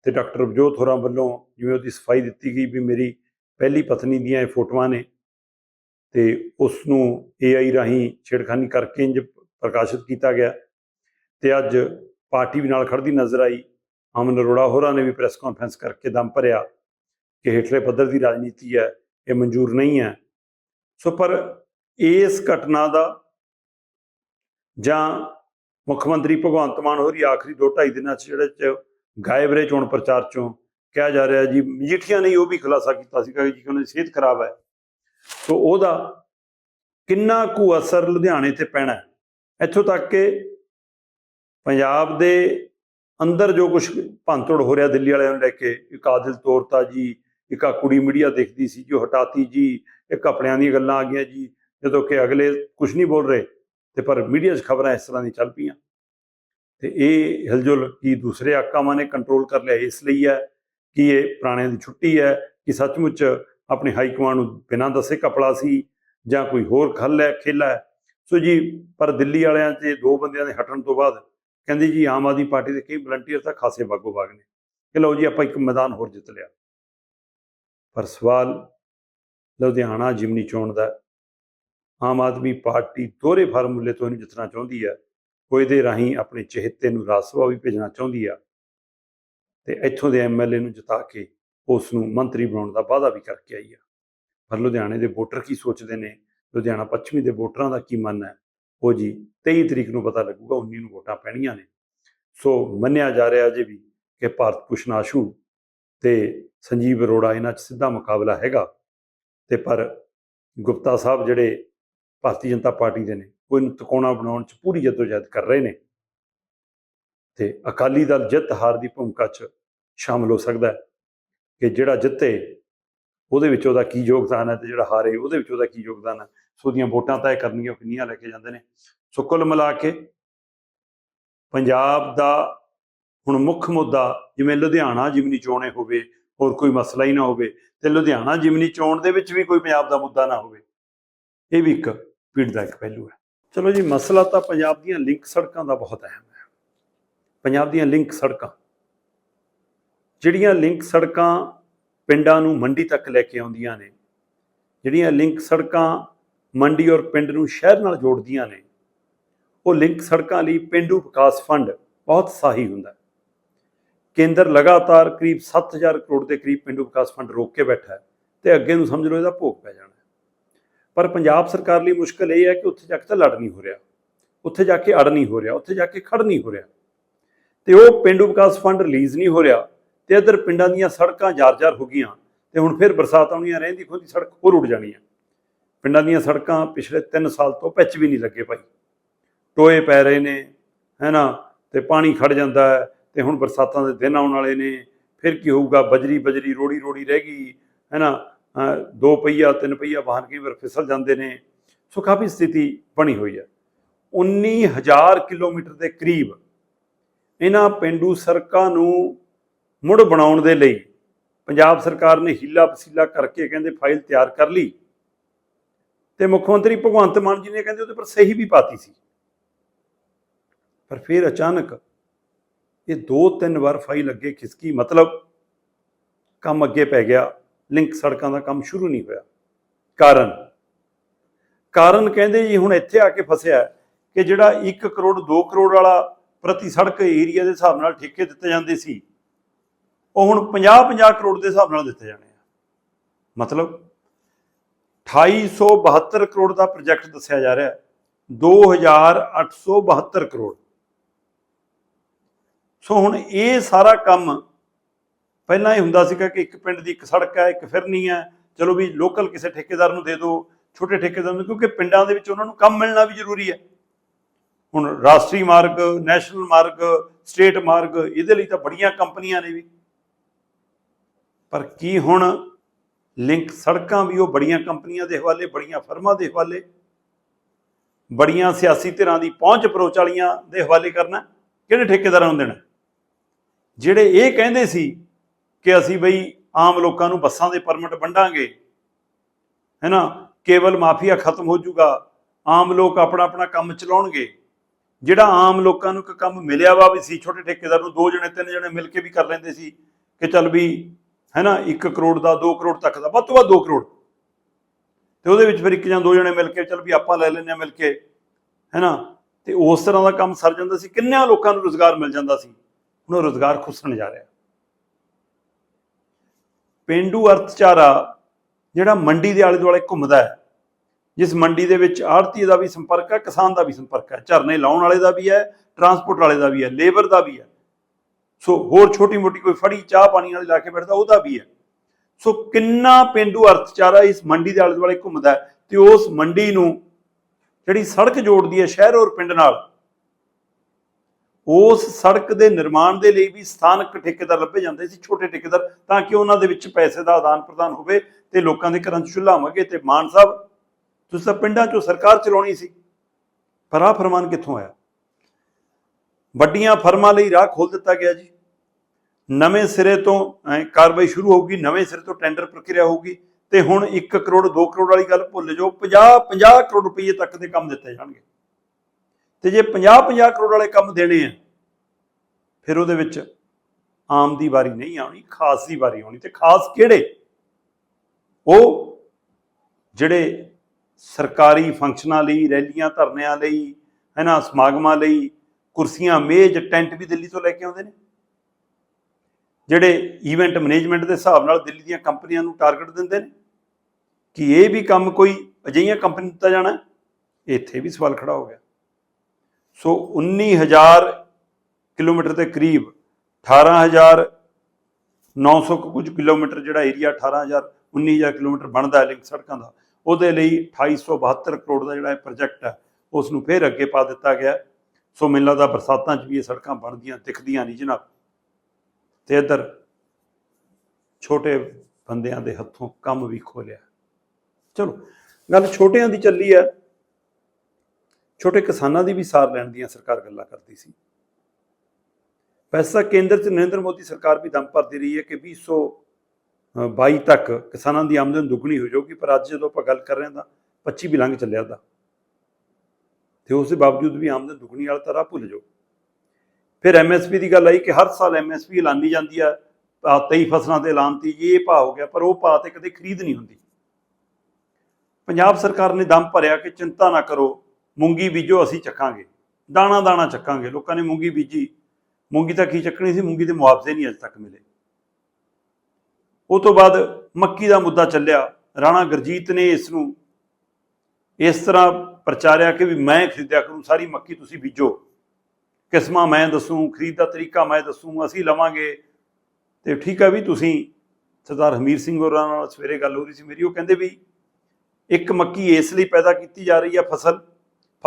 ਤੇ ਡਾਕਟਰ ਬਜੋਤ ਹੋਰਾਂ ਵੱਲੋਂ ਜਿਵੇਂ ਉਹਦੀ ਸਫ਼ਾਈ ਦਿੱਤੀ ਗਈ ਵੀ ਮੇਰੀ ਪਹਿਲੀ ਪਤਨੀ ਦੀਆਂ ਇਹ ਫੋਟੋਆਂ ਨੇ ਤੇ ਉਸ ਨੂੰ AI ਰਾਹੀਂ ਛੇੜਖਾਨੀ ਕਰਕੇ ਇੰਜ ਪ੍ਰਕਾਸ਼ਿਤ ਕੀਤਾ ਗਿਆ ਤੇ ਅੱਜ ਪਾਰਟੀ ਵੀ ਨਾਲ ਖੜਦੀ ਨਜ਼ਰ ਆਈ। ਅਮਨ ਅਰੋੜਾ ਹੋਰਾਂ ਨੇ ਵੀ ਪ੍ਰੈਸ ਕਾਨਫਰੰਸ ਕਰਕੇ ਦਮ ਭਰਿਆ ਕਿ ਹੇਠਲੇ ਪੱਧਰ ਦੀ ਰਾਜਨੀਤੀ ਹੈ, ਇਹ ਮਨਜ਼ੂਰ ਨਹੀਂ ਹੈ। ਸੋ ਪਰ ਇਸ ਘਟਨਾ ਦਾ ਜਾਂ ਮੁੱਖ ਮੰਤਰੀ ਭਗਵੰਤ ਮਾਨ ਹੋਰੀ ਆਖਰੀ 2.5 ਦਿਨਾਂ 'ਚ ਜਿਹੜੇ ਚ ਗਾਇਬ ਰਹੇ ਚੋਣ ਪ੍ਰਚਾਰ ਚੋਂ ਕਿਹਾ ਜਾ ਰਿਹਾ ਜੀ, ਮਜੀਠੀਆ ਨੇ ਉਹ ਵੀ ਖੁਲਾਸਾ ਕੀਤਾ ਸੀਗਾ ਜੀ ਉਹਨਾਂ ਦੀ ਸਿਹਤ ਖਰਾਬ ਹੈ। ਸੋ ਉਹਦਾ ਕਿੰਨਾ ਕੁ ਅਸਰ ਲੁਧਿਆਣੇ ਤੇ ਪੈਣਾ ਇੱਥੋਂ ਤੱਕ ਕਿ ਪੰਜਾਬ ਦੇ ਅੰਦਰ ਜੋ ਕੁਝ ਭੰਤੋੜ ਹੋ ਰਿਹਾ ਦਿੱਲੀ ਵਾਲਿਆਂ ਨੂੰ ਲੈ ਕੇ, ਇੱਕ ਆਦਿਲ ਤੋਰਤਾ ਜੀ, ਇੱਕ ਆ ਕੁੜੀ ਮੀਡੀਆ ਦੇਖਦੀ ਸੀ ਜੋ ਹਟਾਤੀ ਜੀ, ਇੱਕ ਆਪਣਿਆਂ ਦੀਆਂ ਗੱਲਾਂ ਆ ਗਈਆਂ ਜੀ, ਜਦੋਂ ਕਿ ਅਗਲੇ ਕੁਝ ਨਹੀਂ ਬੋਲ ਰਹੇ। ਤੇ ਪਰ ਮੀਡੀਆ 'ਚ ਖਬਰਾਂ ਇਸ ਤਰ੍ਹਾਂ ਦੀ ਚੱਲ ਪਈਆਂ। ਤੇ ਇਹ ਹਿਲਜੁਲ ਕੀ ਦੂਸਰੇ ਆਕਾਵਾਂ ਨੇ ਕੰਟਰੋਲ ਕਰ ਲਿਆ, ਇਸ ਲਈ ਹੈ ਕਿ ਇਹ ਪੁਰਾਣਿਆਂ ਦੀ ਛੁੱਟੀ ਹੈ ਕਿ ਸੱਚਮੁੱਚ ਆਪਣੇ ਹਾਈ ਕਮਾਂਡ ਨੂੰ ਬਿਨਾਂ ਦੱਸੇ ਕਪੜਾ ਸੀ ਜਾਂ ਕੋਈ ਹੋਰ ਖੱਲ ਹੈ, ਖੇਲਾ ਹੈ। ਸੋ ਜੀ, ਪਰ ਦਿੱਲੀ ਵਾਲਿਆਂ 'ਚ ਦੋ ਬੰਦਿਆਂ ਦੇ ਹਟਣ ਤੋਂ ਬਾਅਦ ਕਹਿੰਦੇ ਜੀ, ਆਮ ਆਦਮੀ ਪਾਰਟੀ ਦੇ ਕਈ ਵਲੰਟੀਅਰ ਤਾਂ ਖਾਸੇ ਬਾਗੋ ਬਾਗ ਨੇ। ਕਿ ਲਓ ਜੀ, ਆਪਾਂ ਇੱਕ ਮੈਦਾਨ ਹੋਰ ਜਿੱਤ ਲਿਆ। ਪਰ ਸਵਾਲ ਲੁਧਿਆਣਾ ਜਿਮਨੀ ਚੋਣ ਦਾ ਆਮ ਆਦਮੀ ਪਾਰਟੀ ਦੋਹਰੇ ਫਾਰਮੂਲੇ ਤੋਂ ਇਹਨੂੰ ਜਿੱਤਣਾ ਚਾਹੁੰਦੀ ਹੈ ਉਹ ਇਹਦੇ ਰਾਹੀਂ ਆਪਣੇ ਚਹੇਤੇ ਨੂੰ ਰਾਜ ਸਭਾ ਵੀ ਭੇਜਣਾ ਚਾਹੁੰਦੀ ਆ। ਤੇ ਇੱਥੋਂ ਦੇ ਐਮਐਲਏ ਨੂੰ ਜਿਤਾ ਕੇ ਉਸ ਨੂੰ ਮੰਤਰੀ ਬਣਾਉਣ ਦਾ ਵਾਅਦਾ ਵੀ ਕਰਕੇ ਆਈ ਆ। ਪਰ ਲੁਧਿਆਣੇ ਦੇ ਵੋਟਰ ਕੀ ਸੋਚਦੇ ਨੇ? ਲੁਧਿਆਣਾ ਪੱਛਮੀ ਦੇ ਵੋਟਰਾਂ ਦਾ ਕੀ ਮਨ ਹੈ? ਉਹ ਜੀ 23 ਤਰੀਕ ਨੂੰ ਪਤਾ ਲੱਗੂਗਾ 19 ਨੂੰ ਵੋਟਾਂ ਪੈਣੀਆਂ ਨੇ। ਸੋ ਮੰਨਿਆ ਜਾ ਰਿਹਾ ਅਜੇ ਵੀ ਕਿ ਭਾਰਤ ਭੂਸ਼ਣ ਆਸ਼ੂ ਤੇ ਸੰਜੀਵ ਅਰੋੜਾ ਇਹਨਾਂ 'ਚ ਸਿੱਧਾ ਮੁਕਾਬਲਾ ਹੈਗਾ। ਤੇ ਪਰ ਗੁਪਤਾ ਸਾਹਿਬ ਜਿਹੜੇ ਭਾਰਤੀ ਜਨਤਾ ਪਾਰਟੀ ਦੇ ਨੇ ਉਹ ਇਹਨੂੰ ਤਕੋਣਾ ਬਣਾਉਣ 'ਚ ਪੂਰੀ ਜਦੋਜਹਿਦ ਕਰ ਰਹੇ ਨੇ। ਤੇ ਅਕਾਲੀ ਦਲ ਜਿੱਤ ਹਾਰ ਦੀ ਭੂਮਿਕਾ 'ਚ ਸ਼ਾਮਲ ਹੋ ਸਕਦਾ ਹੈ ਕਿ ਜਿਹੜਾ ਜਿੱਤੇ, ਉਹਦੇ ਵਿੱਚ ਉਹਦਾ ਕੀ ਯੋਗਦਾਨ ਹੈ ਤੇ ਜਿਹੜਾ ਹਾਰੇ, ਉਹਦੇ ਵਿੱਚ ਉਹਦਾ ਕੀ ਯੋਗਦਾਨ ਹੈ? ਸੋ ਉਹਦੀਆਂ ਵੋਟਾਂ ਤੈਅ ਕਰਨੀਆਂ ਕਿੰਨੀਆਂ ਲੈ ਕੇ ਜਾਂਦੇ ਨੇ। ਸੋ ਕੁੱਲ ਮਿਲਾ ਕੇ ਪੰਜਾਬ ਦਾ ਹੁਣ ਮੁੱਖ ਮੁੱਦਾ ਜਿਵੇਂ ਲੁਧਿਆਣਾ ਜਿਮਨੀ ਚੋਣੇ ਹੋਵੇ, ਹੋਰ ਕੋਈ ਮਸਲਾ ਹੀ ਨਾ ਹੋਵੇ ਤੇ ਲੁਧਿਆਣਾ ਜਿਮਨੀ ਚੋਣ ਦੇ ਵਿੱਚ ਵੀ ਕੋਈ ਪੰਜਾਬ ਦਾ ਮੁੱਦਾ ਨਾ ਹੋਵੇ, ਇਹ ਵੀ ਇੱਕ ਪਿੰਡ ਦਾ ਇੱਕ ਪਹਿਲੂ ਹੈ। ਚਲੋ ਜੀ, ਮਸਲਾ ਤਾਂ ਪੰਜਾਬ ਦੀਆਂ ਲਿੰਕ ਸੜਕਾਂ ਦਾ ਬਹੁਤ ਅਹਿਮ ਹੈ। ਪੰਜਾਬ ਦੀਆਂ ਲਿੰਕ ਸੜਕਾਂ, ਜਿਹੜੀਆਂ ਲਿੰਕ ਸੜਕਾਂ ਪਿੰਡਾਂ ਨੂੰ ਮੰਡੀ ਤੱਕ ਲੈ ਕੇ ਆਉਂਦੀਆਂ ਨੇ, ਜਿਹੜੀਆਂ ਲਿੰਕ ਸੜਕਾਂ ਮੰਡੀ ਔਰ ਪਿੰਡ ਨੂੰ ਸ਼ਹਿਰ ਨਾਲ ਜੋੜਦੀਆਂ ਨੇ, ਉਹ ਲਿੰਕ ਸੜਕਾਂ ਲਈ ਪਿੰਡੂ ਵਿਕਾਸ ਫੰਡ ਬਹੁਤ ਸਾਹੀ ਹੁੰਦਾ ਕੇਂਦਰ ਲਗਾਤਾਰ ਕਰੀਬ 7000 ਕਰੋੜ ਦੇ ਕਰੀਬ ਪਿੰਡੂ ਵਿਕਾਸ ਫੰਡ ਰੋਕ ਕੇ ਬੈਠਾ ਹੈ ਤੇ ਅੱਗੇ ਨੂੰ ਸਮਝ ਲਓ ਇਹਦਾ ਭੋਗ ਪੈ ਜਾਣਾ ਪਰ ਪੰਜਾਬ ਸਰਕਾਰ ਲਈ ਮੁਸ਼ਕਲ ਇਹ ਹੈ ਕਿ ਉੱਥੇ ਜਾ ਕੇ ਤਾਂ ਲੜ ਨਹੀਂ ਹੋ ਰਿਹਾ। ਉੱਥੇ ਜਾ ਕੇ ਅੜ ਨਹੀਂ ਹੋ ਰਿਹਾ, ਉੱਥੇ ਜਾ ਕੇ ਖੜ ਨਹੀਂ ਹੋ ਰਿਹਾ। ਤੇ ਉਹ ਪਿੰਡੂ ਵਿਕਾਸ ਫੰਡ ਰਿਲੀਜ਼ ਨਹੀਂ ਹੋ ਰਿਹਾ ਤੇ ਇੱਧਰ ਪਿੰਡਾਂ ਦੀਆਂ ਸੜਕਾਂ ਜਾਰ-ਜਾਰ ਹੋ ਗਈਆਂ ਤੇ ਹੁਣ ਫਿਰ ਬਰਸਾਤ ਆਉਣੀਆਂ ਰਹਿੰਦੀ ਖੋਦੀ ਸੜਕ ਹੋਰ ਉੱਡ ਜਾਣੀ ਹੈ ਪਿੰਡਾਂ ਦੀਆਂ ਸੜਕਾਂ ਪਿਛਲੇ 3 ਸਾਲ ਤੋਂ ਪਿੱਚ ਵੀ ਨਹੀਂ ਲੱਗੇ ਭਾਈ। ਟੋਏ ਪੈ ਰਹੇ ਨੇ, ਹੈਨਾ? ਤੇ ਪਾਣੀ ਖੜ ਜਾਂਦਾ ਹੈ ਤੇ ਹੁਣ ਬਰਸਾਤਾਂ ਦੇ ਦਿਨ ਆਉਣ ਵਾਲੇ ਨੇ। ਫਿਰ ਕੀ ਹੋਊਗਾ? ਬਜਰੀ ਬਜਰੀ ਰੋੜੀ ਰੋੜੀ ਰਹਿ ਗਈ, ਹੈਨਾ? ਅਹ ਦੋ ਪਹੀਆ, ਤਿੰਨ ਪਹੀਆ ਵਾਹਨ ਕਈ ਵਾਰ ਫਿਸਲ ਜਾਂਦੇ ਨੇ। ਸੋ ਕਾਫੀ ਸਥਿਤੀ ਬਣੀ ਹੋਈ ਹੈ। 19000 ਕਿਲੋਮੀਟਰ ਦੇ ਕਰੀਬ ਇਹਨਾਂ ਪਿੰਡੂ ਸੜਕਾਂ ਨੂੰ ਮੁੜ ਬਣਾਉਣ ਦੇ ਲਈ ਪੰਜਾਬ ਸਰਕਾਰ ਨੇ ਹੀਲਾ ਪਸੀਲਾ ਕਰਕੇ ਕਹਿੰਦੇ ਫਾਈਲ ਤਿਆਰ ਕਰ ਲਈ। ਤੇ ਮੁੱਖ ਮੰਤਰੀ ਭਗਵੰਤ ਮਾਨ ਜੀ ਨੇ ਕਹਿੰਦੇ ਉਹਦੇ ਪਰ ਸਹੀ ਵੀ ਪਾਤੀ ਸੀ। ਪਰ ਫਿਰ ਅਚਾਨਕ ਇਹ ਦੋ ਤਿੰਨ ਵਾਰ ਫਾਈਲ ਅੱਗੇ ਖਿਸਕੀ, ਮਤਲਬ ਕੰਮ ਅੱਗੇ ਪੈ ਗਿਆ। ਲਿੰਕ ਸੜਕਾਂ ਦਾ ਕੰਮ ਸ਼ੁਰੂ ਨਹੀਂ ਹੋਇਆ। ਕਾਰਨ? ਕਾਰਨ ਕਹਿੰਦੇ ਜੀ, ਹੁਣ ਇੱਥੇ ਆ ਕੇ ਫਸਿਆ ਕਿ ਜਿਹੜਾ 1 ਕਰੋੜ 2 ਕਰੋੜ ਵਾਲਾ ਪ੍ਰਤੀ ਸੜਕ ਏਰੀਆ ਦੇ ਹਿਸਾਬ ਨਾਲ ਠੇਕੇ ਦਿੱਤੇ ਜਾਂਦੇ ਸੀ, ਉਹ ਹੁਣ 50-50 ਕਰੋੜ ਦੇ ਹਿਸਾਬ ਨਾਲ ਦਿੱਤੇ ਜਾਣੇ ਆ। ਮਤਲਬ 2872 ਕਰੋੜ ਦਾ ਪ੍ਰੋਜੈਕਟ ਦੱਸਿਆ ਜਾ ਰਿਹਾ ਹੈ। 2872 ਕਰੋੜ। ਸੋ ਹੁਣ ਇਹ ਸਾਰਾ ਕੰਮ ਪਹਿਲਾਂ ਇਹ ਹੁੰਦਾ ਸੀਗਾ ਕਿ ਇੱਕ ਪਿੰਡ ਦੀ ਇੱਕ ਸੜਕ ਹੈ, ਇੱਕ ਫਿਰਨੀ ਹੈ। ਚਲੋ ਵੀ ਲੋਕਲ ਕਿਸੇ ਠੇਕੇਦਾਰ ਨੂੰ ਦੇ ਦਿਓ, ਛੋਟੇ ਠੇਕੇਦਾਰ ਨੂੰ, ਕਿਉਂਕਿ ਪਿੰਡਾਂ ਦੇ ਵਿੱਚ ਉਹਨਾਂ ਨੂੰ ਕੰਮ ਮਿਲਣਾ ਵੀ ਜ਼ਰੂਰੀ ਹੈ। ਹੁਣ ਰਾਸ਼ਟਰੀ ਮਾਰਗ ਨੈਸ਼ਨਲ ਮਾਰਗ ਸਟੇਟ ਮਾਰਗ, ਇਹਦੇ ਲਈ ਤਾਂ ਬੜੀਆਂ ਕੰਪਨੀਆਂ ਨੇ ਵੀ। ਪਰ ਕੀ ਹੁਣ ਲਿੰਕ ਸੜਕਾਂ ਵੀ ਉਹ ਬੜੀਆਂ ਕੰਪਨੀਆਂ ਦੇ ਹਵਾਲੇ, ਬੜੀਆਂ ਫਰਮਾਂ ਦੇ ਹਵਾਲੇ, ਬੜੀਆਂ ਸਿਆਸੀ ਧਿਰਾਂ ਦੀ ਪਹੁੰਚ ਪਰੋਚ ਵਾਲੀਆਂ ਦੇ ਹਵਾਲੇ ਕਰਨਾ ਕਿਹੜੇ ਠੇਕੇਦਾਰਾਂ ਨੂੰ ਦੇਣਾ? ਜਿਹੜੇ ਇਹ ਕਹਿੰਦੇ ਸੀ ਕਿ ਅਸੀਂ ਬਈ ਆਮ ਲੋਕਾਂ ਨੂੰ ਬੱਸਾਂ ਦੇ ਪਰਮਿਟ ਵੰਡਾਂਗੇ। ਹੈਨਾ? ਕੇਵਲ ਮਾਫੀਆ ਖਤਮ ਹੋ ਜਾਊਗਾ ਆਮ ਲੋਕ ਆਪਣਾ ਆਪਣਾ ਕੰਮ ਚਲਾਉਣਗੇ। ਜਿਹੜਾ ਆਮ ਲੋਕਾਂ ਨੂੰ ਇੱਕ ਕੰਮ ਮਿਲਿਆ ਵਾ ਵੀ ਸੀ, ਛੋਟੇ ਠੇਕੇਦਾਰ ਨੂੰ ਦੋ ਜਣੇ, ਤਿੰਨ ਜਣੇ ਮਿਲ ਕੇ ਵੀ ਕਰ ਲੈਂਦੇ ਸੀ ਕਿ ਚੱਲ ਵੀ ਹੈ ਨਾ 1 ਕਰੋੜ ਦਾ 2 ਕਰੋੜ ਤੱਕ ਦਾ, ਵੱਧ ਤੋਂ ਵੱਧ 2 ਕਰੋੜ। ਤੇ ਉਹਦੇ ਵਿੱਚ ਫਿਰ ਇੱਕ ਜਾਂ ਦੋ ਜਣੇ ਮਿਲ ਕੇ ਚੱਲ ਵੀ ਆਪਾਂ ਲੈ ਲੈਂਦੇ ਆ ਮਿਲ ਕੇ ਹੈ ਨਾ ਤੇ ਉਸ ਤਰ੍ਹਾਂ ਦਾ ਕੰਮ ਸਰ ਜਾਂਦਾ ਸੀ। ਕਿੰਨਿਆਂ ਲੋਕਾਂ ਨੂੰ ਰੋਜ਼ਗਾਰ ਮਿਲ ਜਾਂਦਾ ਸੀ? ਹੁਣ ਉਹ ਰੋਜ਼ਗਾਰ ਖੁੱਸਣ ਜਾ ਰਿਹਾ। ਪਿੰਡੂ ਅਰਥਚਾਰਾ ਜਿਹੜਾ ਮੰਡੀ ਦੇ ਆਲੇ ਦੁਆਲੇ ਘੁੰਮਦਾ ਹੈ, ਜਿਸ ਮੰਡੀ ਦੇ ਵਿੱਚ ਆੜਤੀ ਦਾ ਵੀ ਸੰਪਰਕ ਹੈ, ਕਿਸਾਨ ਦਾ ਵੀ ਸੰਪਰਕ ਹੈ, ਝਰਨੇ ਲਾਉਣ ਵਾਲੇ ਦਾ ਵੀ ਹੈ, ਟਰਾਂਸਪੋਰਟ ਵਾਲੇ ਦਾ ਵੀ ਹੈ, ਲੇਬਰ ਦਾ ਵੀ ਹੈ। ਸੋ ਹੋਰ ਛੋਟੀ ਮੋਟੀ ਕੋਈ ਫੜੀ ਚਾਹ ਪਾਣੀ ਵਾਲੇ ਲਾ ਕੇ ਬੈਠਦਾ, ਉਹਦਾ ਵੀ ਹੈ। ਸੋ ਕਿੰਨਾ ਪਿੰਡੂ ਅਰਥਚਾਰਾ ਇਸ ਮੰਡੀ ਦੇ ਆਲੇ ਦੁਆਲੇ ਘੁੰਮਦਾ ਹੈ ਤੇ ਉਸ ਮੰਡੀ ਨੂੰ ਜਿਹੜੀ ਸੜਕ ਜੋੜਦੀ ਹੈ ਸ਼ਹਿਰ ਔਰ ਪਿੰਡ ਨਾਲ ਉਸ ਸੜਕ ਦੇ ਨਿਰਮਾਣ ਦੇ ਲਈ ਵੀ ਸਥਾਨਕ ਠੇਕੇਦਾਰ ਲੱਭੇ ਜਾਂਦੇ ਸੀ, ਛੋਟੇ ਠੇਕੇਦਾਰ, ਤਾਂ ਕਿ ਉਹਨਾਂ ਦੇ ਵਿੱਚ ਪੈਸੇ ਦਾ ਆਦਾਨ ਪ੍ਰਦਾਨ ਹੋਵੇ ਤੇ ਲੋਕਾਂ ਦੇ ਘਰਾਂ 'ਚ ਚੁੱਲ੍ਹਾ ਹੋਵੇ ਤੇ ਮਾਨ ਸਾਹਿਬ, ਤੁਸੀਂ ਤਾਂ ਪਿੰਡਾਂ 'ਚੋਂ ਸਰਕਾਰ ਚਲਾਉਣੀ ਸੀ, ਪਰ ਆਹ ਫਰਮਾਨ ਕਿੱਥੋਂ ਆਇਆ? ਵੱਡੀਆਂ ਫਰਮਾਂ ਲਈ ਰਾਹ ਖੋਲ ਦਿੱਤਾ ਗਿਆ ਜੀ। ਨਵੇਂ ਸਿਰੇ ਤੋਂ ਕਾਰਵਾਈ ਸ਼ੁਰੂ ਹੋਊਗੀ, ਨਵੇਂ ਸਿਰੇ ਤੋਂ ਟੈਂਡਰ ਪ੍ਰਕਿਰਿਆ ਹੋਊਗੀ ਤੇ ਹੁਣ 1 ਕਰੋੜ 2 ਕਰੋੜ ਵਾਲੀ ਗੱਲ ਭੁੱਲ ਜਾਓ 50 50 ਕਰੋੜ ਰੁਪਏ ਤੱਕ ਦੇ ਕੰਮ ਦਿੱਤੇ ਜਾਣਗੇ। ਤੇ ਜੇ 50 50 ਕਰੋੜ ਵਾਲੇ ਕੰਮ ਦੇਣੇ ਆ, ਫਿਰ ਉਹਦੇ ਵਿੱਚ ਆਮ ਦੀ ਵਾਰੀ ਨਹੀਂ ਆਉਣੀ, ਖਾਸ ਦੀ ਵਾਰੀ ਆਉਣੀ। ਤੇ ਖਾਸ ਕਿਹੜੇ? ਉਹ ਜਿਹੜੇ ਸਰਕਾਰੀ ਫੰਕਸ਼ਨਾਂ ਲਈ, ਰੈਲੀਆਂ ਧਰਨਿਆਂ ਲਈ, ਹੈ ਨਾ, ਸਮਾਗਮਾਂ ਲਈ, ਕੁਰਸੀਆਂ, ਮੇਜ਼, ਟੈਂਟ ਵੀ ਦਿੱਲੀ ਤੋਂ ਲੈ ਕੇ ਆਉਂਦੇ ਨੇ। ਜਿਹੜੇ ਇਵੈਂਟ ਮੈਨੇਜਮੈਂਟ ਦੇ ਹਿਸਾਬ ਨਾਲ ਦਿੱਲੀ ਦੀਆਂ ਕੰਪਨੀਆਂ ਨੂੰ ਟਾਰਗੇਟ ਦਿੰਦੇ ਨੇ। ਕਿ ਇਹ ਵੀ ਕੰਮ ਕੋਈ ਅਜਿਹੀਆਂ ਕੰਪਨੀ ਦਿੱਤਾ ਜਾਣਾ ਇੱਥੇ ਵੀ ਸਵਾਲ ਖੜਾ ਹੋ ਗਿਆ। ਸੋ 19000 ਕਿਲੋਮੀਟਰ ਦੇ ਕਰੀਬ 18900 ਕੁ ਕੁਝ ਕਿਲੋਮੀਟਰ ਜਿਹੜਾ ਏਰੀਆ 18000 19000 ਕਿਲੋਮੀਟਰ ਬਣਦਾ ਹੈ ਲਿੰਕ ਸੜਕਾਂ ਦਾ। ਉਹਦੇ ਲਈ 2872 ਕਰੋੜ ਦਾ ਜਿਹੜਾ ਇਹ ਪ੍ਰੋਜੈਕਟ ਹੈ ਉਸ ਨੂੰ ਫੇਰ ਅੱਗੇ ਪਾ ਦਿੱਤਾ ਗਿਆ ਸੋ ਮੈਨੂੰ ਲੱਗਦਾ ਬਰਸਾਤਾਂ 'ਚ ਵੀ ਇਹ ਸੜਕਾਂ ਬਣਦੀਆਂ, ਦਿਖਦੀਆਂ ਨਹੀਂ ਜਨਾਬ। ਤੇ ਇੱਧਰ ਛੋਟੇ ਬੰਦਿਆਂ ਦੇ ਹੱਥੋਂ ਕੰਮ ਵੀ ਖੋਲਿਆ ਚਲੋ, ਗੱਲ ਛੋਟਿਆਂ ਦੀ ਚੱਲੀ ਹੈ। ਛੋਟੇ ਕਿਸਾਨਾਂ ਦੀ ਵੀ ਸਾਰ ਲੈਣ ਦੀਆਂ ਸਰਕਾਰ ਗੱਲਾਂ ਕਰਦੀ ਸੀ। ਪੈਸਾ ਕੇਂਦਰ 'ਚ ਨਰਿੰਦਰ ਮੋਦੀ ਸਰਕਾਰ ਵੀ ਦਮ ਭਰਦੀ ਰਹੀ ਹੈ ਕਿ 2022 ਤੱਕ ਕਿਸਾਨਾਂ ਦੀ ਆਮਦਨ ਦੁੱਗਣੀ ਹੋ ਜਾਊਗੀ, ਪਰ ਅੱਜ ਜਦੋਂ ਆਪਾਂ ਗੱਲ ਕਰ ਰਹੇ ਹਾਂ ਤਾਂ 25 ਵੀ ਲੰਘ ਚੱਲਿਆ ਦਾ ਤੇ ਉਸ ਦੇ ਬਾਵਜੂਦ ਵੀ ਆਮਦਨ ਦੁੱਗਣੀ ਵਾਲਾ ਤਰ੍ਹਾਂ ਭੁੱਲ ਜਾਓ। ਫਿਰ ਐਮਐਸਪੀ ਦੀ ਗੱਲ ਆਈ ਕਿ ਹਰ ਸਾਲ ਐਮਐਸਪੀ ਐਲਾਨੀ ਜਾਂਦੀ ਆ ਆਹ 23 ਫਸਲਾਂ ਤੇ ਐਲਾਨਤੀ ਜੀ ਇਹ ਭਾਅ ਹੋ ਗਿਆ, ਪਰ ਉਹ ਭਾਅ ਤੇ ਕਦੇ ਖਰੀਦ ਨਹੀਂ ਹੁੰਦੀ। ਪੰਜਾਬ ਸਰਕਾਰ ਨੇ ਦਮ ਭਰਿਆ ਕਿ ਚਿੰਤਾ ਨਾ ਕਰੋ ਮੂੰਗੀ ਬੀਜੋ ਅਸੀਂ ਚੱਕਾਂਗੇ। ਦਾਣਾ ਦਾਣਾ ਚੱਕਾਂਗੇ। ਲੋਕਾਂ ਨੇ ਮੂੰਗੀ ਬੀਜੀ। ਮੂੰਗੀ ਤਾਂ ਕੀ ਚੱਕਣੀ ਸੀ? ਮੂੰਗੀ ਦੇ ਮੁਆਵਜ਼ੇ ਨਹੀਂ ਅਜੇ ਤੱਕ ਮਿਲੇ। ਉਹ ਤੋਂ ਬਾਅਦ ਮੱਕੀ ਦਾ ਮੁੱਦਾ ਚੱਲਿਆ। ਰਾਣਾ ਗੁਰਜੀਤ ਨੇ ਇਸ ਨੂੰ ਇਸ ਤਰ੍ਹਾਂ ਪ੍ਰਚਾਰਿਆ ਕਿ ਵੀ ਮੈਂ ਖਰੀਦਿਆ ਕਰੂੰ, ਸਾਰੀ ਮੱਕੀ ਤੁਸੀਂ ਬੀਜੋ। ਕਿਸਮਾਂ ਮੈਂ ਦੱਸੂ, ਖਰੀਦ ਦਾ ਤਰੀਕਾ ਮੈਂ ਦੱਸੂ, ਅਸੀਂ ਲਵਾਂਗੇ। ਤੇ ਠੀਕ ਆ ਵੀ ਤੁਸੀਂ ਸਰਦਾਰ ਹਮੀਰ ਸਿੰਘ ਹੋਰਾਂ ਨਾਲ ਸਵੇਰੇ ਗੱਲ ਹੋ ਰਹੀ ਸੀ ਮੇਰੀ। ਉਹ ਕਹਿੰਦੇ ਵੀ ਇੱਕ ਮੱਕੀ ਇਸ ਲਈ ਪੈਦਾ ਕੀਤੀ ਜਾ ਰਹੀ ਹੈ ਫਸਲ